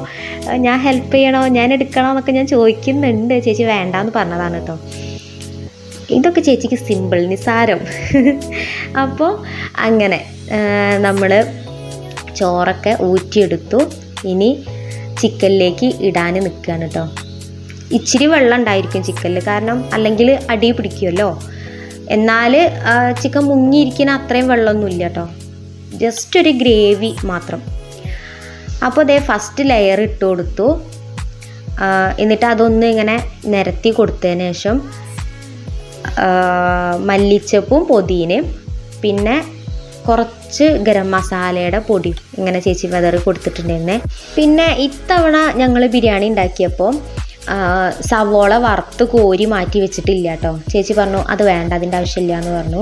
ഞാൻ ഹെൽപ്പ് ചെയ്യണോ? ഞാൻ എടുക്കണോ? എന്നൊക്കെ ഞാൻ ചോദിക്കുന്നുണ്ട്. ചേച്ചി വേണ്ടാന്ന് പറഞ്ഞതാണ് കേട്ടോ ഇതൊക്കെ ചേച്ചിക്ക് സിമ്പിൾ നിസാരം അപ്പോൾ അങ്ങനെ നമ്മൾ ചോറൊക്കെ ഊറ്റിയെടുത്തു. ഇനി ചിക്കനിലേക്ക് ഇടാൻ നിൽക്കുകയാണ് കേട്ടോ ഇച്ചിരി വെള്ളം ഉണ്ടായിരിക്കും ചിക്കനിൽ കാരണം അല്ലെങ്കിൽ അടി പിടിക്കുമല്ലോ എന്നാൽ ചിക്കൻ മുങ്ങിയിരിക്കുന്ന അത്രയും വെള്ളമൊന്നുമില്ല കേട്ടോ ജസ്റ്റ് ഒരു ഗ്രേവി മാത്രം. അപ്പോൾ അതേ ഫസ്റ്റ് ലെയർ ഇട്ട് കൊടുത്തു. എന്നിട്ട് അതൊന്ന് ഇങ്ങനെ നിരത്തി കൊടുത്തതിന് ശേഷം മല്ലിച്ചപ്പും പൊതിനയും പിന്നെ കുറച്ച് ഗരം മസാലയുടെ പൊടി ഇങ്ങനെ ചേച്ചി വെതറി കൊടുത്തിട്ടുണ്ടായിരുന്നേ. പിന്നെ ഇത്തവണ ഞങ്ങൾ ബിരിയാണി ഉണ്ടാക്കിയപ്പോൾ സവോള വറുത്ത് കോരി മാറ്റി വെച്ചിട്ടില്ല കേട്ടോ. ചേച്ചി പറഞ്ഞു അത് വേണ്ട അതിന്റെ ആവശ്യമില്ല എന്ന് പറഞ്ഞു.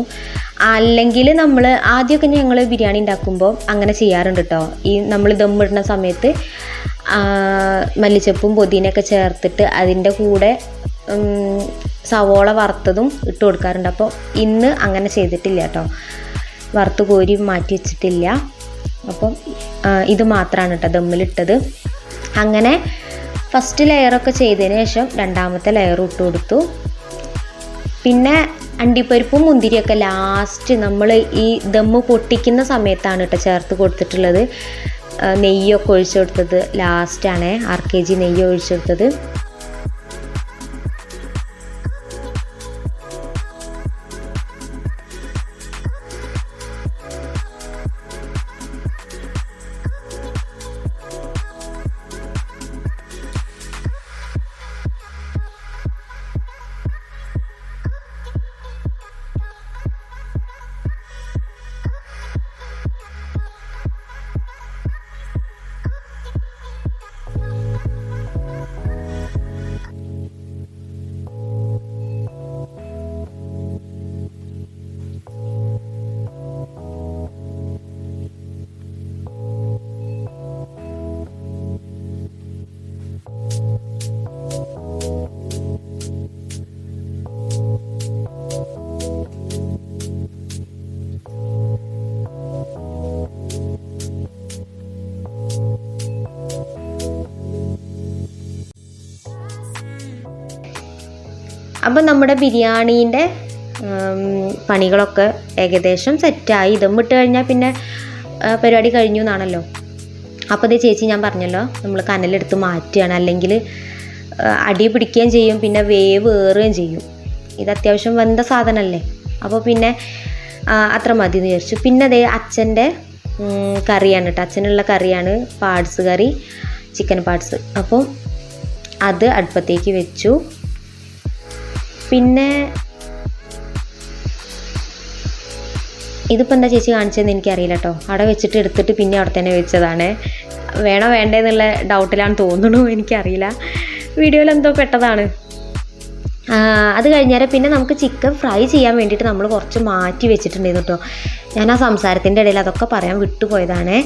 അല്ലെങ്കിൽ നമ്മൾ ആദ്യമൊക്കെ ഞങ്ങൾ ബിരിയാണി ഉണ്ടാക്കുമ്പോൾ അങ്ങനെ ചെയ്യാറുണ്ട് കേട്ടോ. ഈ നമ്മൾ ദമ്മിടുന്ന സമയത്ത് മല്ലിച്ചപ്പും പൊതിനൊക്കെ ചേർത്തിട്ട് അതിന്റെ കൂടെ സവോള വറുത്തതും ഇട്ട് കൊടുക്കാറുണ്ട്. അപ്പോൾ ഇന്ന് അങ്ങനെ ചെയ്തിട്ടില്ല കേട്ടോ. വറുത്ത് കോരി മാറ്റി വെച്ചിട്ടില്ല. അപ്പം ഇത് മാത്രമാണ് കേട്ടോ ദമ്മിലിട്ടത്. അങ്ങനെ ഫസ്റ്റ് ലെയറൊക്കെ ചെയ്തതിന് ശേഷം രണ്ടാമത്തെ ലെയർ ഇട്ട് കൊടുത്തു. പിന്നെ അണ്ടിപ്പരിപ്പും മുന്തിരിയൊക്കെ ലാസ്റ്റ് നമ്മൾ ഈ ദമ്മ് പൊട്ടിക്കുന്ന സമയത്താണ് കേട്ടോ ചേർത്ത് കൊടുത്തിട്ടുള്ളത്. നെയ്യൊക്കെ ഒഴിച്ചു കൊടുത്തത്. ലാസ്റ്റാണ് ആർ കെ ജി നെയ്യ് ഒഴിച്ചു കൊടുത്തത്. അപ്പം നമ്മുടെ ബിരിയാണീന്റെ പണികളൊക്കെ ഏകദേശം സെറ്റായി. ഇതും വിട്ട് കഴിഞ്ഞാൽ പിന്നെ പരിപാടി കഴിഞ്ഞു എന്നാണല്ലോ. അപ്പോൾ ഇത് ചേച്ചി ഞാൻ പറഞ്ഞല്ലോ നമ്മൾ കനലെടുത്ത് മാറ്റുകയാണ്. അല്ലെങ്കിൽ അടി പിടിക്കുകയും ചെയ്യും പിന്നെ വേവ് ഏറുകയും ചെയ്യും. ഇത് അത്യാവശ്യം വെന്ത സാധനമല്ലേ? അപ്പോൾ പിന്നെ അത്ര മതി എന്ന് വിചാരിച്ചു. പിന്നെ അതേ അച്ഛന്റെ കറിയാണ് കേട്ടോ. അച്ഛനുള്ള കറിയാണ് പാഡ്സ് കറി ചിക്കൻ പാഡ്സ് അപ്പോൾ അത് അടുപ്പത്തേക്ക് വെച്ചു. പിന്നെ ഇതിപ്പോൾ എന്താ ചേച്ചി കാണിച്ചതെന്ന് എനിക്കറിയില്ല കേട്ടോ അവിടെ വെച്ചിട്ട് എടുത്തിട്ട് പിന്നെ അവിടെ തന്നെ വെച്ചതാണ്. വേണോ വേണ്ടേ എന്നുള്ള ഡൗട്ടിലാണ് തോന്നുന്നു എനിക്കറിയില്ല. വീഡിയോയിൽ എന്തോ പെട്ടതാണ്. അത് കഴിഞ്ഞാൽ പിന്നെ നമുക്ക് ചിക്കൻ ഫ്രൈ ചെയ്യാൻ വേണ്ടിയിട്ട് നമ്മൾ കുറച്ച് മാറ്റി വെച്ചിട്ടുണ്ടായിരുന്നു കേട്ടോ. ഞാൻ ആ സംസാരത്തിന്റെ ഇടയിൽ അതൊക്കെ പറയാൻ വിട്ടുപോയതാണ്.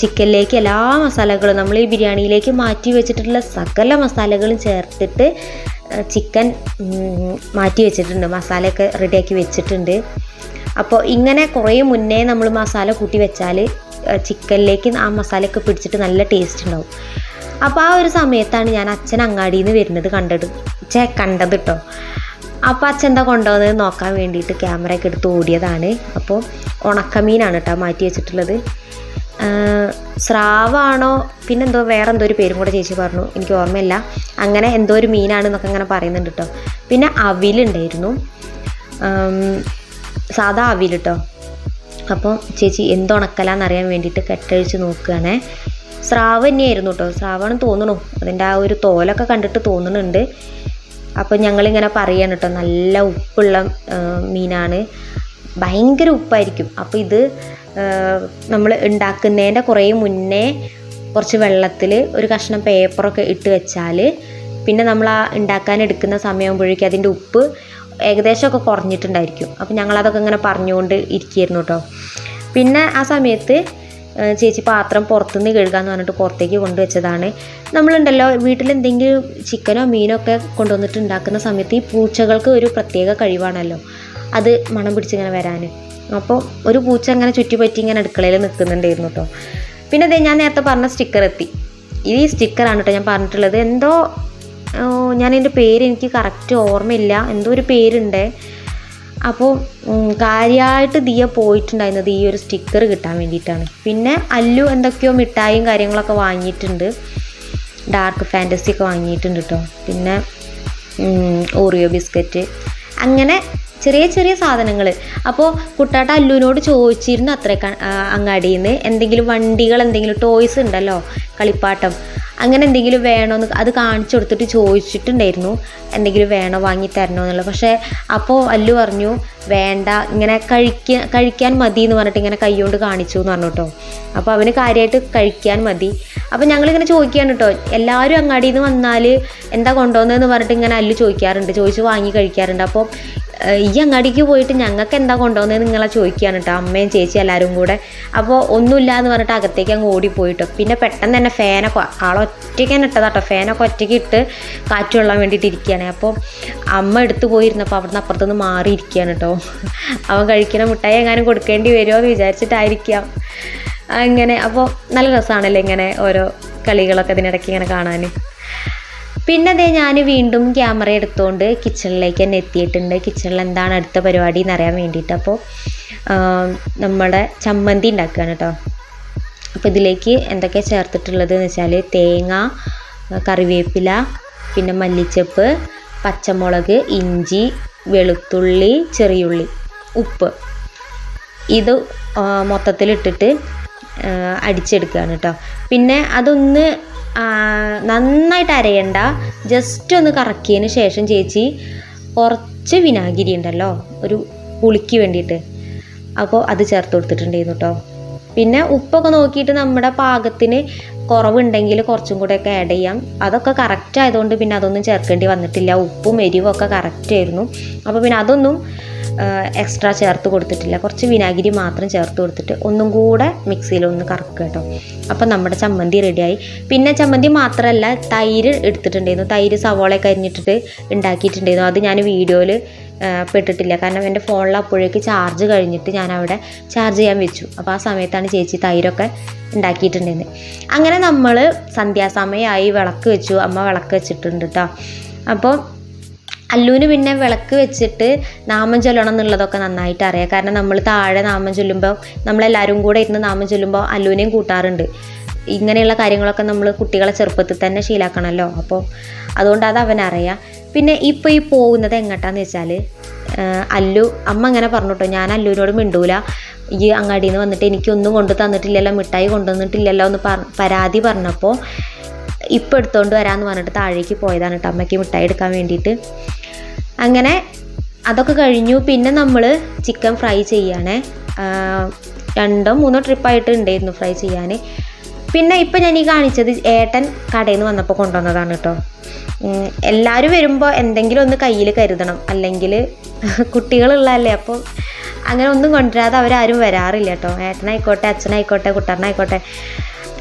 ചിക്കനിലേക്ക് എല്ലാ മസാലകളും നമ്മൾ ഈ ബിരിയാണിയിലേക്ക് മാറ്റി വെച്ചിട്ടുള്ള സകല മസാലകളും ചേർത്തിട്ട് ചിക്കൻ മാറ്റി വെച്ചിട്ടുണ്ട്. മസാലയൊക്കെ റെഡിയാക്കി വെച്ചിട്ടുണ്ട്. അപ്പോൾ ഇങ്ങനെ കുറേ മുന്നേ നമ്മൾ മസാല കൂട്ടി വെച്ചാൽ ചിക്കനിലേക്ക് ആ മസാലയൊക്കെ പിടിച്ചിട്ട് നല്ല ടേസ്റ്റ് ഉണ്ടാവും. അപ്പോൾ ആ ഒരു സമയത്താണ് ഞാൻ അച്ഛൻ അങ്ങാടിയിൽ നിന്ന് വരുന്നത് കണ്ടത്. ചേ കണ്ടത് കേട്ടോ അപ്പോൾ അച്ഛൻ എന്താ കൊണ്ടുവന്നത് നോക്കാൻ വേണ്ടിയിട്ട് ക്യാമറയൊക്കെ എടുത്ത് ഓടിയതാണ്. അപ്പോൾ ഉണക്കമീനാണ് കേട്ടോ മാറ്റി വെച്ചിട്ടുള്ളത്. സ്രാവാണോ? പിന്നെന്തോ വേറെ എന്തോ ഒരു പേരും കൂടെ ചേച്ചി പറഞ്ഞു. എനിക്ക് ഓർമ്മയില്ല. അങ്ങനെ എന്തോ ഒരു മീനാണ് മീനാണെന്നൊക്കെ അങ്ങനെ പറയുന്നുണ്ട് കേട്ടോ പിന്നെ അവിലുണ്ടായിരുന്നു. സാധാ അവിൽ കേട്ടോ അപ്പോൾ ചേച്ചി എന്തുണക്കലാന്നറിയാൻ വേണ്ടിയിട്ട് കെട്ടഴിച്ച് നോക്കുകയാണേ. സ്രാവ് തന്നെയായിരുന്നു കേട്ടോ സ്രാവാണെന്ന് തോന്നണു. അതിന്റെ ആ ഒരു തോലൊക്കെ കണ്ടിട്ട് തോന്നുന്നുണ്ട്. അപ്പോൾ ഞങ്ങളിങ്ങനെ പറയാണ് കേട്ടോ നല്ല ഉപ്പുള്ള മീനാണ്. ഭയങ്കര ഉപ്പായിരിക്കും. അപ്പോൾ ഇത് നമ്മൾ ഉണ്ടാക്കുന്നതിന്റെ കുറേ മുന്നേ കുറച്ച് വെള്ളത്തിൽ ഒരു കഷ്ണം പേപ്പറൊക്കെ ഇട്ട് വെച്ചാൽ പിന്നെ നമ്മൾ ആ ഉണ്ടാക്കാൻ എടുക്കുന്ന സമയമാകുമ്പോഴേക്കും അതിന്റെ ഉപ്പ് ഏകദേശമൊക്കെ കുറഞ്ഞിട്ടുണ്ടായിരിക്കും. അപ്പോൾ ഞങ്ങളതൊക്കെ ഇങ്ങനെ പറഞ്ഞുകൊണ്ട് ഇരിക്കുകയായിരുന്നു കേട്ടോ. പിന്നെ ആ സമയത്ത് ചേച്ചി പാത്രം പുറത്തുനിന്ന് കഴുകാന്ന് പറഞ്ഞിട്ട് പുറത്തേക്ക് കൊണ്ടുവച്ചതാണ് നമ്മളുണ്ടല്ലോ വീട്ടിലെന്തെങ്കിലും ചിക്കനോ മീനോ ഒക്കെ കൊണ്ടുവന്നിട്ട് ഉണ്ടാക്കുന്ന സമയത്ത് ഈ പൂച്ചകൾക്ക് ഒരു പ്രത്യേക കഴിവാണല്ലോ. അത് മണം പിടിച്ചിങ്ങനെ വരാൻ അപ്പോൾ ഒരു പൂച്ച അങ്ങനെ ചുറ്റിപ്പറ്റി ഇങ്ങനെ അടുക്കളയിൽ നിൽക്കുന്നുണ്ടായിരുന്നു കേട്ടോ പിന്നെ ദേ ഞാൻ നേരത്തെ പറഞ്ഞ സ്റ്റിക്കർ എത്തി. ഈ സ്റ്റിക്കറാണ് കേട്ടോ ഞാൻ പറഞ്ഞിട്ടുള്ളത്. എന്തോ ഞാൻ എന്റെ പേര് എനിക്ക് കറക്റ്റ് ഓർമ്മയില്ല. എന്തോ ഒരു പേരുണ്ട്. അപ്പോൾ കാര്യമായിട്ട് ദിയ പോയിട്ടുണ്ടായിരുന്നത് ഈ ഒരു സ്റ്റിക്കർ കിട്ടാൻ വേണ്ടിയിട്ടാണ്. പിന്നെ അല്ലു എന്തൊക്കെയോ മിഠായും കാര്യങ്ങളൊക്കെ വാങ്ങിയിട്ടുണ്ട്. ഡാർക്ക് ഫാന്റസി ഒക്കെ വാങ്ങിയിട്ടുണ്ട് കേട്ടോ പിന്നെ ഓറിയോ ബിസ്ക്കറ്റ്. അങ്ങനെ ചെറിയ ചെറിയ സാധനങ്ങൾ അപ്പോൾ കുട്ടാട്ട അല്ലുവിനോട് ചോദിച്ചിരുന്നു അത്ര അങ്ങാടിയിൽ നിന്ന് എന്തെങ്കിലും വണ്ടികൾ എന്തെങ്കിലും ടോയ്സ് ഉണ്ടല്ലോ? കളിപ്പാട്ടം. അങ്ങനെ എന്തെങ്കിലും വേണോന്ന് അത് കാണിച്ചു കൊടുത്തിട്ട് ചോദിച്ചിട്ടുണ്ടായിരുന്നു. എന്തെങ്കിലും വേണോ വാങ്ങി തരണോ എന്നുള്ളത്. പക്ഷേ അപ്പോൾ അല്ലു പറഞ്ഞു വേണ്ട ഇങ്ങനെ കഴിക്കാൻ കഴിക്കാൻ മതി എന്ന് പറഞ്ഞിട്ട് ഇങ്ങനെ കൈകൊണ്ട് കാണിച്ചു എന്ന് പറഞ്ഞു കേട്ടോ അപ്പോൾ അവന് കാര്യമായിട്ട് കഴിക്കാൻ മതി. അപ്പോൾ ഞങ്ങളിങ്ങനെ ചോദിക്കുകയാണ് കേട്ടോ എല്ലാവരും അങ്ങാടിയിൽ നിന്ന് വന്നാൽ എന്താ കൊണ്ടുവന്നതെന്ന് പറഞ്ഞിട്ട് ഇങ്ങനെ അല്ലു ചോദിക്കാറുണ്ട്. ചോദിച്ച് വാങ്ങി കഴിക്കാറുണ്ട്. അപ്പോൾ ഈ അങ്ങാടിക്ക് പോയിട്ട് ഞങ്ങൾക്ക് എന്താ കൊണ്ടുവന്നത് നിങ്ങളെ ചോദിക്കുകയാണ് കേട്ടോ അമ്മയും ചേച്ചി എല്ലാവരും കൂടെ. അപ്പോൾ ഒന്നുമില്ല എന്ന് പറഞ്ഞിട്ട് അകത്തേക്ക് അങ്ങ് ഓടിപ്പോയിട്ടോ പിന്നെ പെട്ടെന്ന് തന്നെ ഫാനൊക്കെ ആളൊറ്റയ്ക്ക് തന്നെ ഇട്ടതാട്ടോ. ഫാനൊക്കെ ഒറ്റയ്ക്ക് ഇട്ട് കാറ്റ് കൊള്ളാൻ വേണ്ടിയിട്ട് ഇരിക്കുകയാണ്. അപ്പോൾ അമ്മ എടുത്തു പോയിരുന്നപ്പോൾ അവിടുന്ന് അപ്പുറത്തുനിന്ന് മാറിയിരിക്കുകയാണ് കേട്ടോ. അവൻ കഴിക്കുന്ന മുട്ടായി എങ്ങാനും കൊടുക്കേണ്ടി വരുമോ എന്ന് വിചാരിച്ചിട്ടായിരിക്കാം. അങ്ങനെ അപ്പോൾ നല്ല രസമാണല്ലോ ഇങ്ങനെ ഓരോ കളികളൊക്കെ ഇതിനിടയ്ക്ക് ഇങ്ങനെ കാണാൻ. പിന്നെ അതേ ഞാൻ വീണ്ടും ക്യാമറ എടുത്തുകൊണ്ട് കിച്ചണിലേക്ക് തന്നെ എത്തിയിട്ടുണ്ട്. കിച്ചണിൽ എന്താണ് അടുത്ത പരിപാടി എന്നറിയാൻ വേണ്ടിയിട്ട്. അപ്പോൾ നമ്മുടെ ചമ്മന്തി ഉണ്ടാക്കുകയാണ് കേട്ടോ. അപ്പോൾ ഇതിലേക്ക് എന്തൊക്കെ ചേർത്തിട്ടുള്ളത് എന്ന് വെച്ചാൽ തേങ്ങ കറിവേപ്പില പിന്നെ മല്ലിച്ചപ്പ് പച്ചമുളക് ഇഞ്ചി വെളുത്തുള്ളി ചെറിയുള്ളി ഉപ്പ്. ഇത് മൊത്തത്തിലിട്ടിട്ട് അടിച്ചെടുക്കുകയാണ് കേട്ടോ. പിന്നെ അതൊന്ന് നന്നായിട്ട് അരയണ്ട. ജസ്റ്റ് ഒന്ന് കറക്കിയതിന് ശേഷം ചേച്ചി കുറച്ച് വിനാഗിരി ഉണ്ടല്ലോ ഒരു പുളിക്ക് വേണ്ടിയിട്ട്. അപ്പോൾ അത് ചേർത്ത് കൊടുത്തിട്ടുണ്ടായിരുന്നു കേട്ടോ. പിന്നെ ഉപ്പൊക്കെ നോക്കിയിട്ട് നമ്മുടെ പാകത്തിന് കുറവുണ്ടെങ്കിൽ കുറച്ചും കൂടെയൊക്കെ ആഡ് ചെയ്യാം. അതൊക്കെ കറക്റ്റ് ആയതുകൊണ്ട് പിന്നെ അതൊന്നും ചേർക്കേണ്ടി വന്നിട്ടില്ല. ഉപ്പും എരിവും ഒക്കെ കറക്റ്റ് ആയിരുന്നു. അപ്പോൾ പിന്നെ അതൊന്നും എക്സ്ട്രാ ചേർത്ത് കൊടുത്തിട്ടില്ല. കുറച്ച് വിനാഗിരി മാത്രം ചേർത്ത് കൊടുത്തിട്ട് ഒന്നും കൂടെ മിക്സിയിൽ ഒന്ന് കറക്കുക കേട്ടോ. അപ്പം നമ്മുടെ ചമ്മന്തി റെഡിയായി പിന്നെ ചമ്മന്തി മാത്രമല്ല തൈര് എടുത്തിട്ടുണ്ടായിരുന്നു. തൈര് സവോളയൊക്കെ അരിഞ്ഞിട്ടിട്ട് ഉണ്ടാക്കിയിട്ടുണ്ടായിരുന്നു. അത് ഞാൻ വീഡിയോയിൽ പെട്ടിട്ടില്ല. കാരണം എന്റെ ഫോണിൽ അപ്പോഴേക്ക് ചാർജ് കഴിഞ്ഞിട്ട് ഞാൻ അവിടെ ചാർജ് ചെയ്യാൻ വെച്ചു. അപ്പോൾ ആ സമയത്താണ് ചേച്ചി തൈരൊക്കെ ഉണ്ടാക്കിയിട്ടുണ്ടായിരുന്നത് അങ്ങനെ നമ്മൾ സന്ധ്യാസമയമായി വിളക്ക് വെച്ചു. അമ്മ വിളക്ക് വെച്ചിട്ടുണ്ട് കേട്ടോ അപ്പോൾ അല്ലുവിന് പിന്നെ വിളക്ക് വെച്ചിട്ട് നാമം ചൊല്ലണം എന്നുള്ളതൊക്കെ നന്നായിട്ട് അറിയാം. കാരണം നമ്മൾ താഴെ നാമം ചൊല്ലുമ്പോൾ നമ്മളെല്ലാവരും കൂടെ ഇരുന്ന് നാമം ചൊല്ലുമ്പോൾ അല്ലുവിനെയും കൂട്ടാറുണ്ട്. ഇങ്ങനെയുള്ള കാര്യങ്ങളൊക്കെ നമ്മൾ കുട്ടികളെ ചെറുപ്പത്തിൽ തന്നെ ശീലാക്കണമല്ലോ അപ്പോൾ അതുകൊണ്ട് അത് അവനറിയാം. പിന്നെ ഇപ്പോൾ ഈ പോകുന്നത് എങ്ങോട്ടാന്ന് വെച്ചാൽ അല്ലു അമ്മ അങ്ങനെ പറഞ്ഞു കേട്ടോ ഞാൻ അല്ലുവിനോട് മിണ്ടൂല. ഈ അങ്ങാടിയിൽ നിന്ന് വന്നിട്ട് എനിക്കൊന്നും കൊണ്ടു തന്നിട്ടില്ലല്ലോ മിഠായി കൊണ്ടുവന്നിട്ടില്ലല്ലോ എന്ന് പരാതി പറഞ്ഞപ്പോൾ ഇപ്പം എടുത്തുകൊണ്ട് വരാമെന്ന് പറഞ്ഞിട്ട് താഴേക്ക് പോയതാണ് കേട്ടോ അമ്മയ്ക്ക് മിഠായി എടുക്കാൻ വേണ്ടിയിട്ട്. അങ്ങനെ അതൊക്കെ കഴിഞ്ഞു. പിന്നെ നമ്മൾ ചിക്കൻ ഫ്രൈ ചെയ്യാണ്. രണ്ടോ മൂന്നോ ട്രിപ്പായിട്ട് ഉണ്ടായിരുന്നു ഫ്രൈ ചെയ്യാൻ പിന്നെ ഇപ്പം ഞാൻ ഈ കാണിച്ചത് ഏട്ടൻ കടയിൽ നിന്ന് വന്നപ്പോൾ കൊണ്ടുവന്നതാണ് കേട്ടോ എല്ലാവരും വരുമ്പോൾ എന്തെങ്കിലും ഒന്ന് കയ്യിൽ കരുതണം. അല്ലെങ്കിൽ കുട്ടികളുള്ളതല്ലേ അപ്പോൾ അങ്ങനെ ഒന്നും കൊണ്ടുവരാതെ അവരാരും വരാറില്ല കേട്ടോ. ഏട്ടനായിക്കോട്ടെ അച്ഛനായിക്കോട്ടെ കുട്ടനായിക്കോട്ടെ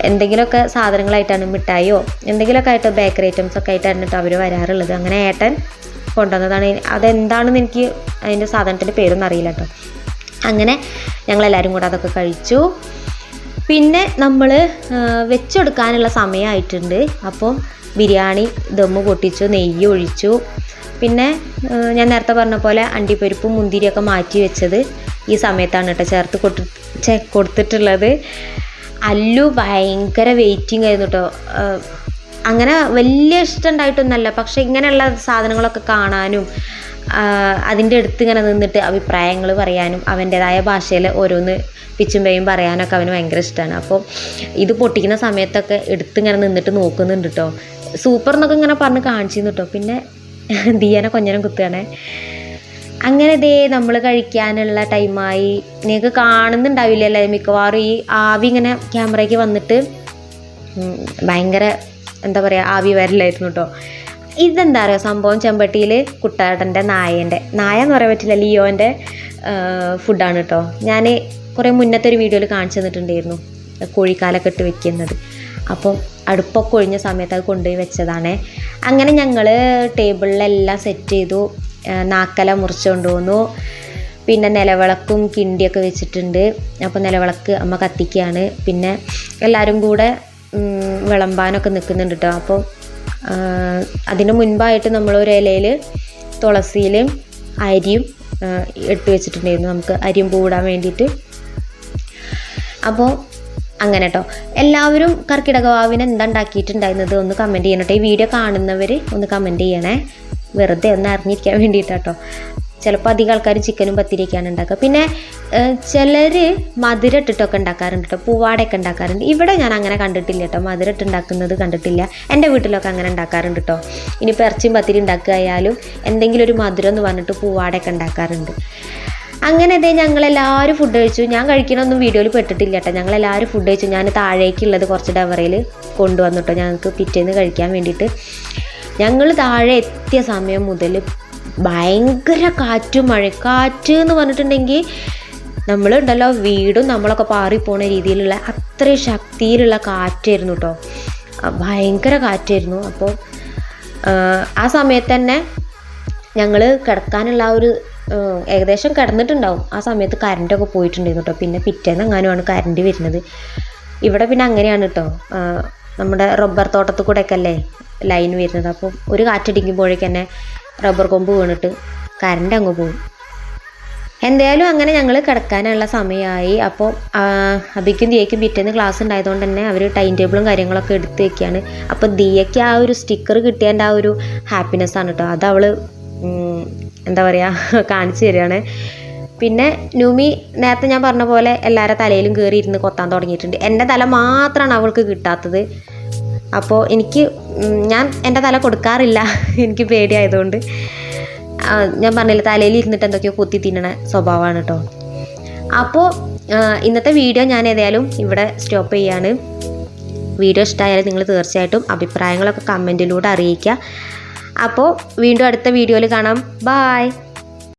എന്തെങ്കിലുമൊക്കെ സാധനങ്ങളായിട്ടാണ് മിഠായിയോ എന്തെങ്കിലുമൊക്കെ ആയിട്ടോ ബേക്കറി ഐറ്റംസ് ഒക്കെ ആയിട്ടാണ് കേട്ടോ അവർ വരാറുള്ളത്. അങ്ങനെ ഏട്ടൻ കൊണ്ടുവന്നതാണ്. അതെന്താണെന്ന് എനിക്ക് അതിന്റെ സാധനത്തിന്റെ പേരൊന്നും അറിയില്ല കേട്ടോ. അങ്ങനെ ഞങ്ങളെല്ലാവരും കൂടെ അതൊക്കെ കഴിച്ചു. പിന്നെ നമ്മൾ വെച്ചെടുക്കാനുള്ള സമയമായിട്ടുണ്ട്. അപ്പോൾ ബിരിയാണി ദമ്മ് പൊട്ടിച്ചു നെയ്യ് ഒഴിച്ചു. പിന്നെ ഞാൻ നേരത്തെ പറഞ്ഞ പോലെ അണ്ടിപ്പരിപ്പും മുന്തിരിയൊക്കെ മാറ്റി വെച്ചത് ഈ സമയത്താണ് കേട്ടോ ചേർത്ത് കൊടു ചെ കൊടുത്തിട്ടുള്ളത്. അല്ലു ഭയങ്കര വെയിറ്റിംഗ് ആയിരുന്നു കേട്ടോ. അങ്ങനെ വലിയ ഇഷ്ടം ഉണ്ടായിട്ടൊന്നല്ല പക്ഷെ ഇങ്ങനെയുള്ള സാധനങ്ങളൊക്കെ കാണാനും അതിന്റെ അടുത്ത് ഇങ്ങനെ നിന്നിട്ട് അഭിപ്രായങ്ങൾ പറയാനും അവന്റെതായ ഭാഷയിൽ ഓരോന്ന് പിച്ചുമ്പയും പറയാനൊക്കെ അവന് ഭയങ്കര ഇഷ്ടമാണ്. അപ്പോൾ ഇത് പൊട്ടിക്കുന്ന സമയത്തൊക്കെ എടുത്ത് ഇങ്ങനെ നിന്നിട്ട് നോക്കുന്നുണ്ട് കേട്ടോ. സൂപ്പർ എന്നൊക്കെ ഇങ്ങനെ പറഞ്ഞ് കാണിച്ചിരുന്നു കേട്ടോ പിന്നെ ദിയനെ കൊഞ്ഞനം കുത്തുകയാണേ. അങ്ങനെ ദേ നമ്മൾ കഴിക്കാനുള്ള ടൈമായി നിങ്ങൾക്ക് കാണുന്നുണ്ടാവില്ലല്ലേ? മിക്കവാറും ഈ ആവി ഇങ്ങനെ ക്യാമറയ്ക്ക് വന്നിട്ട് ഭയങ്കര എന്താ പറയുക ആവി വരലായിരുന്നു കേട്ടോ ഇതെന്താ പറയുക സംഭവം ചെമ്പട്ടിയിൽ കുട്ടാട്ടന്റെ നായേന്റെ നായ എന്ന് പറയാൻ പറ്റില്ല ലിയോന്റെ ഫുഡാണ് കേട്ടോ ഞാൻ കുറേ മുന്നത്തെ ഒരു വീഡിയോയിൽ കാണിച്ചു തന്നിട്ടുണ്ടായിരുന്നു കോഴിക്കാലൊക്കെ ഇട്ട് വെക്കുന്നത്. അപ്പം അടുപ്പൊക്കെ ഒഴിഞ്ഞ സമയത്ത് അത് കൊണ്ടുപോയി വെച്ചതാണ്. അങ്ങനെ ഞങ്ങൾ ടേബിളിലെല്ലാം സെറ്റ് ചെയ്തു. നാക്കല മുറിച്ച് കൊണ്ടുപോന്നു പിന്നെ നിലവിളക്കും കിണ്ടിയൊക്കെ വെച്ചിട്ടുണ്ട്. അപ്പോൾ നിലവിളക്ക് അമ്മ കത്തിക്കുകയാണ്. പിന്നെ എല്ലാവരും കൂടെ വിളമ്പാനൊക്കെ നിൽക്കുന്നുണ്ട് കേട്ടോ. അപ്പോൾ അതിന് മുൻപായിട്ട് നമ്മൾ ഒരു ഇലയിൽ തുളസിയിലും അരിയും ഇട്ട് വെച്ചിട്ടുണ്ടായിരുന്നു. നമുക്ക് അരിയും പൂടാൻ വേണ്ടിയിട്ട്. അപ്പോൾ അങ്ങനെ കേട്ടോ എല്ലാവരും കർക്കിടക വാവിന് എന്താ ഉണ്ടാക്കിയിട്ടുണ്ടായിരുന്നത് ഒന്ന് കമന്റ് ചെയ്യണം കേട്ടോ ഈ വീഡിയോ കാണുന്നവർ ഒന്ന് കമന്റ് ചെയ്യണേ. വെറുതെ ഒന്ന് അറിഞ്ഞിരിക്കാൻ വേണ്ടിയിട്ടാട്ടോ. ചിലപ്പോൾ അധികം ആൾക്കാർ ചിക്കനും പത്തിരിയൊക്കെയാണ് ഉണ്ടാക്കുക. പിന്നെ ചിലർ മധുര ഇട്ടിട്ടൊക്കെ ഉണ്ടാക്കാറുണ്ട് കേട്ടോ പൂവാടയൊക്കെ ഉണ്ടാക്കാറുണ്ട്. ഇവിടെ ഞാൻ അങ്ങനെ കണ്ടിട്ടില്ല കേട്ടോ മധുരം ഇട്ട് ഉണ്ടാക്കുന്നത് കണ്ടിട്ടില്ല. എന്റെ വീട്ടിലൊക്കെ അങ്ങനെ ഉണ്ടാക്കാറുണ്ട് കേട്ടോ ഇനിയിപ്പോൾ ഇറച്ചിയും പത്തിരി ഉണ്ടാക്കുകയായാലും എന്തെങ്കിലും ഒരു മധുരം എന്ന് പറഞ്ഞിട്ട് പൂവാടയൊക്കെ ഉണ്ടാക്കാറുണ്ട്. അങ്ങനെ അതേ ഞങ്ങളെല്ലാവരും ഫുഡ് കഴിച്ചു. ഞാൻ കഴിക്കണമൊന്നും വീഡിയോയിൽ പെട്ടിട്ടില്ല കേട്ടോ. ഞങ്ങളെല്ലാവരും ഫുഡ് കഴിച്ചു. ഞാൻ താഴേക്കുള്ളത് കുറച്ച് ഡവറയിൽ കൊണ്ടുവന്നിട്ടോ. ഞങ്ങൾക്ക് പിറ്റേന്ന് കഴിക്കാൻ വേണ്ടിയിട്ട്. ഞങ്ങൾ താഴെ എത്തിയ സമയം മുതൽ ഭയങ്കര കാറ്റും മഴക്കാറ്റ് കാറ്റ് എന്ന് പറഞ്ഞിട്ടുണ്ടെങ്കിൽ നമ്മളുണ്ടല്ലോ വീടും നമ്മളൊക്കെ പാറിപ്പോണ രീതിയിലുള്ള അത്രയും ശക്തിയിലുള്ള കാറ്റായിരുന്നു കേട്ടോ. ഭയങ്കര കാറ്റായിരുന്നു. അപ്പോൾ ആ സമയത്ത് തന്നെ ഞങ്ങൾ കിടക്കാനുള്ള ആ ഒരു ഏകദേശം കിടന്നിട്ടുണ്ടാവും. ആ സമയത്ത് കറണ്ടൊക്കെ പോയിട്ടുണ്ടായിരുന്നു കേട്ടോ പിന്നെ പിറ്റേന്ന് എങ്ങാനുമാണ് കറണ്ട് വരുന്നത്. ഇവിടെ പിന്നെ അങ്ങനെയാണ് കേട്ടോ നമ്മുടെ റബ്ബർ തോട്ടത്തിൽ കൂടെയൊക്കെ അല്ലേ ലൈൻ വരുന്നത്. അപ്പോൾ ഒരു കാറ്റടിക്കുമ്പോഴേക്ക് തന്നെ റബ്ബർ കൊമ്പ് വീണിട്ട് കറണ്ട് അങ്ങ് പോകും എന്തായാലും അങ്ങനെ ഞങ്ങൾ കിടക്കാനുള്ള സമയമായി. അപ്പോൾ അബിക്കും ദിയയ്ക്കും പിറ്റേന്ന് ക്ലാസ് ഉണ്ടായതുകൊണ്ട് തന്നെ അവർ ടൈം ടേബിളും കാര്യങ്ങളൊക്കെ എടുത്ത് വെക്കുകയാണ് അപ്പോൾ ദിയയ്ക്ക് ആ ഒരു സ്റ്റിക്കർ കിട്ടിയതിന്റെ ആ ഒരു ഹാപ്പിനെസ് ആണ് കേട്ടോ അത് അവൾ എന്താ പറയുക കാണിച്ചു തരികയാണ്. പിന്നെ നുമി നേരത്തെ ഞാൻ പറഞ്ഞ പോലെ എല്ലാവരുടെ തലയിലും കയറി ഇരുന്ന് കൊത്താൻ തുടങ്ങിയിട്ടുണ്ട്. എന്റെ തല മാത്രമാണ് അവൾക്ക് കിട്ടാത്തത്. അപ്പോൾ എനിക്ക് ഞാൻ എന്റെ തല കൊടുക്കാറില്ല. എനിക്ക് പേടിയായതുകൊണ്ട്. ഞാൻ പറഞ്ഞില്ല തലയിൽ ഇരുന്നിട്ട് എന്തൊക്കെയോ കുത്തി തിന്നണ സ്വഭാവമാണ് കേട്ടോ അപ്പോൾ ഇന്നത്തെ വീഡിയോ ഞാൻ ഏതായാലും ഇവിടെ സ്റ്റോപ്പ് ചെയ്യാണ്. വീഡിയോ ഇഷ്ടമായാലും നിങ്ങൾ തീർച്ചയായിട്ടും അഭിപ്രായങ്ങളൊക്കെ കമന്റിലൂടെ അറിയിക്കുക. അപ്പോൾ വീണ്ടും അടുത്ത വീഡിയോയിൽ കാണാം. ബായ്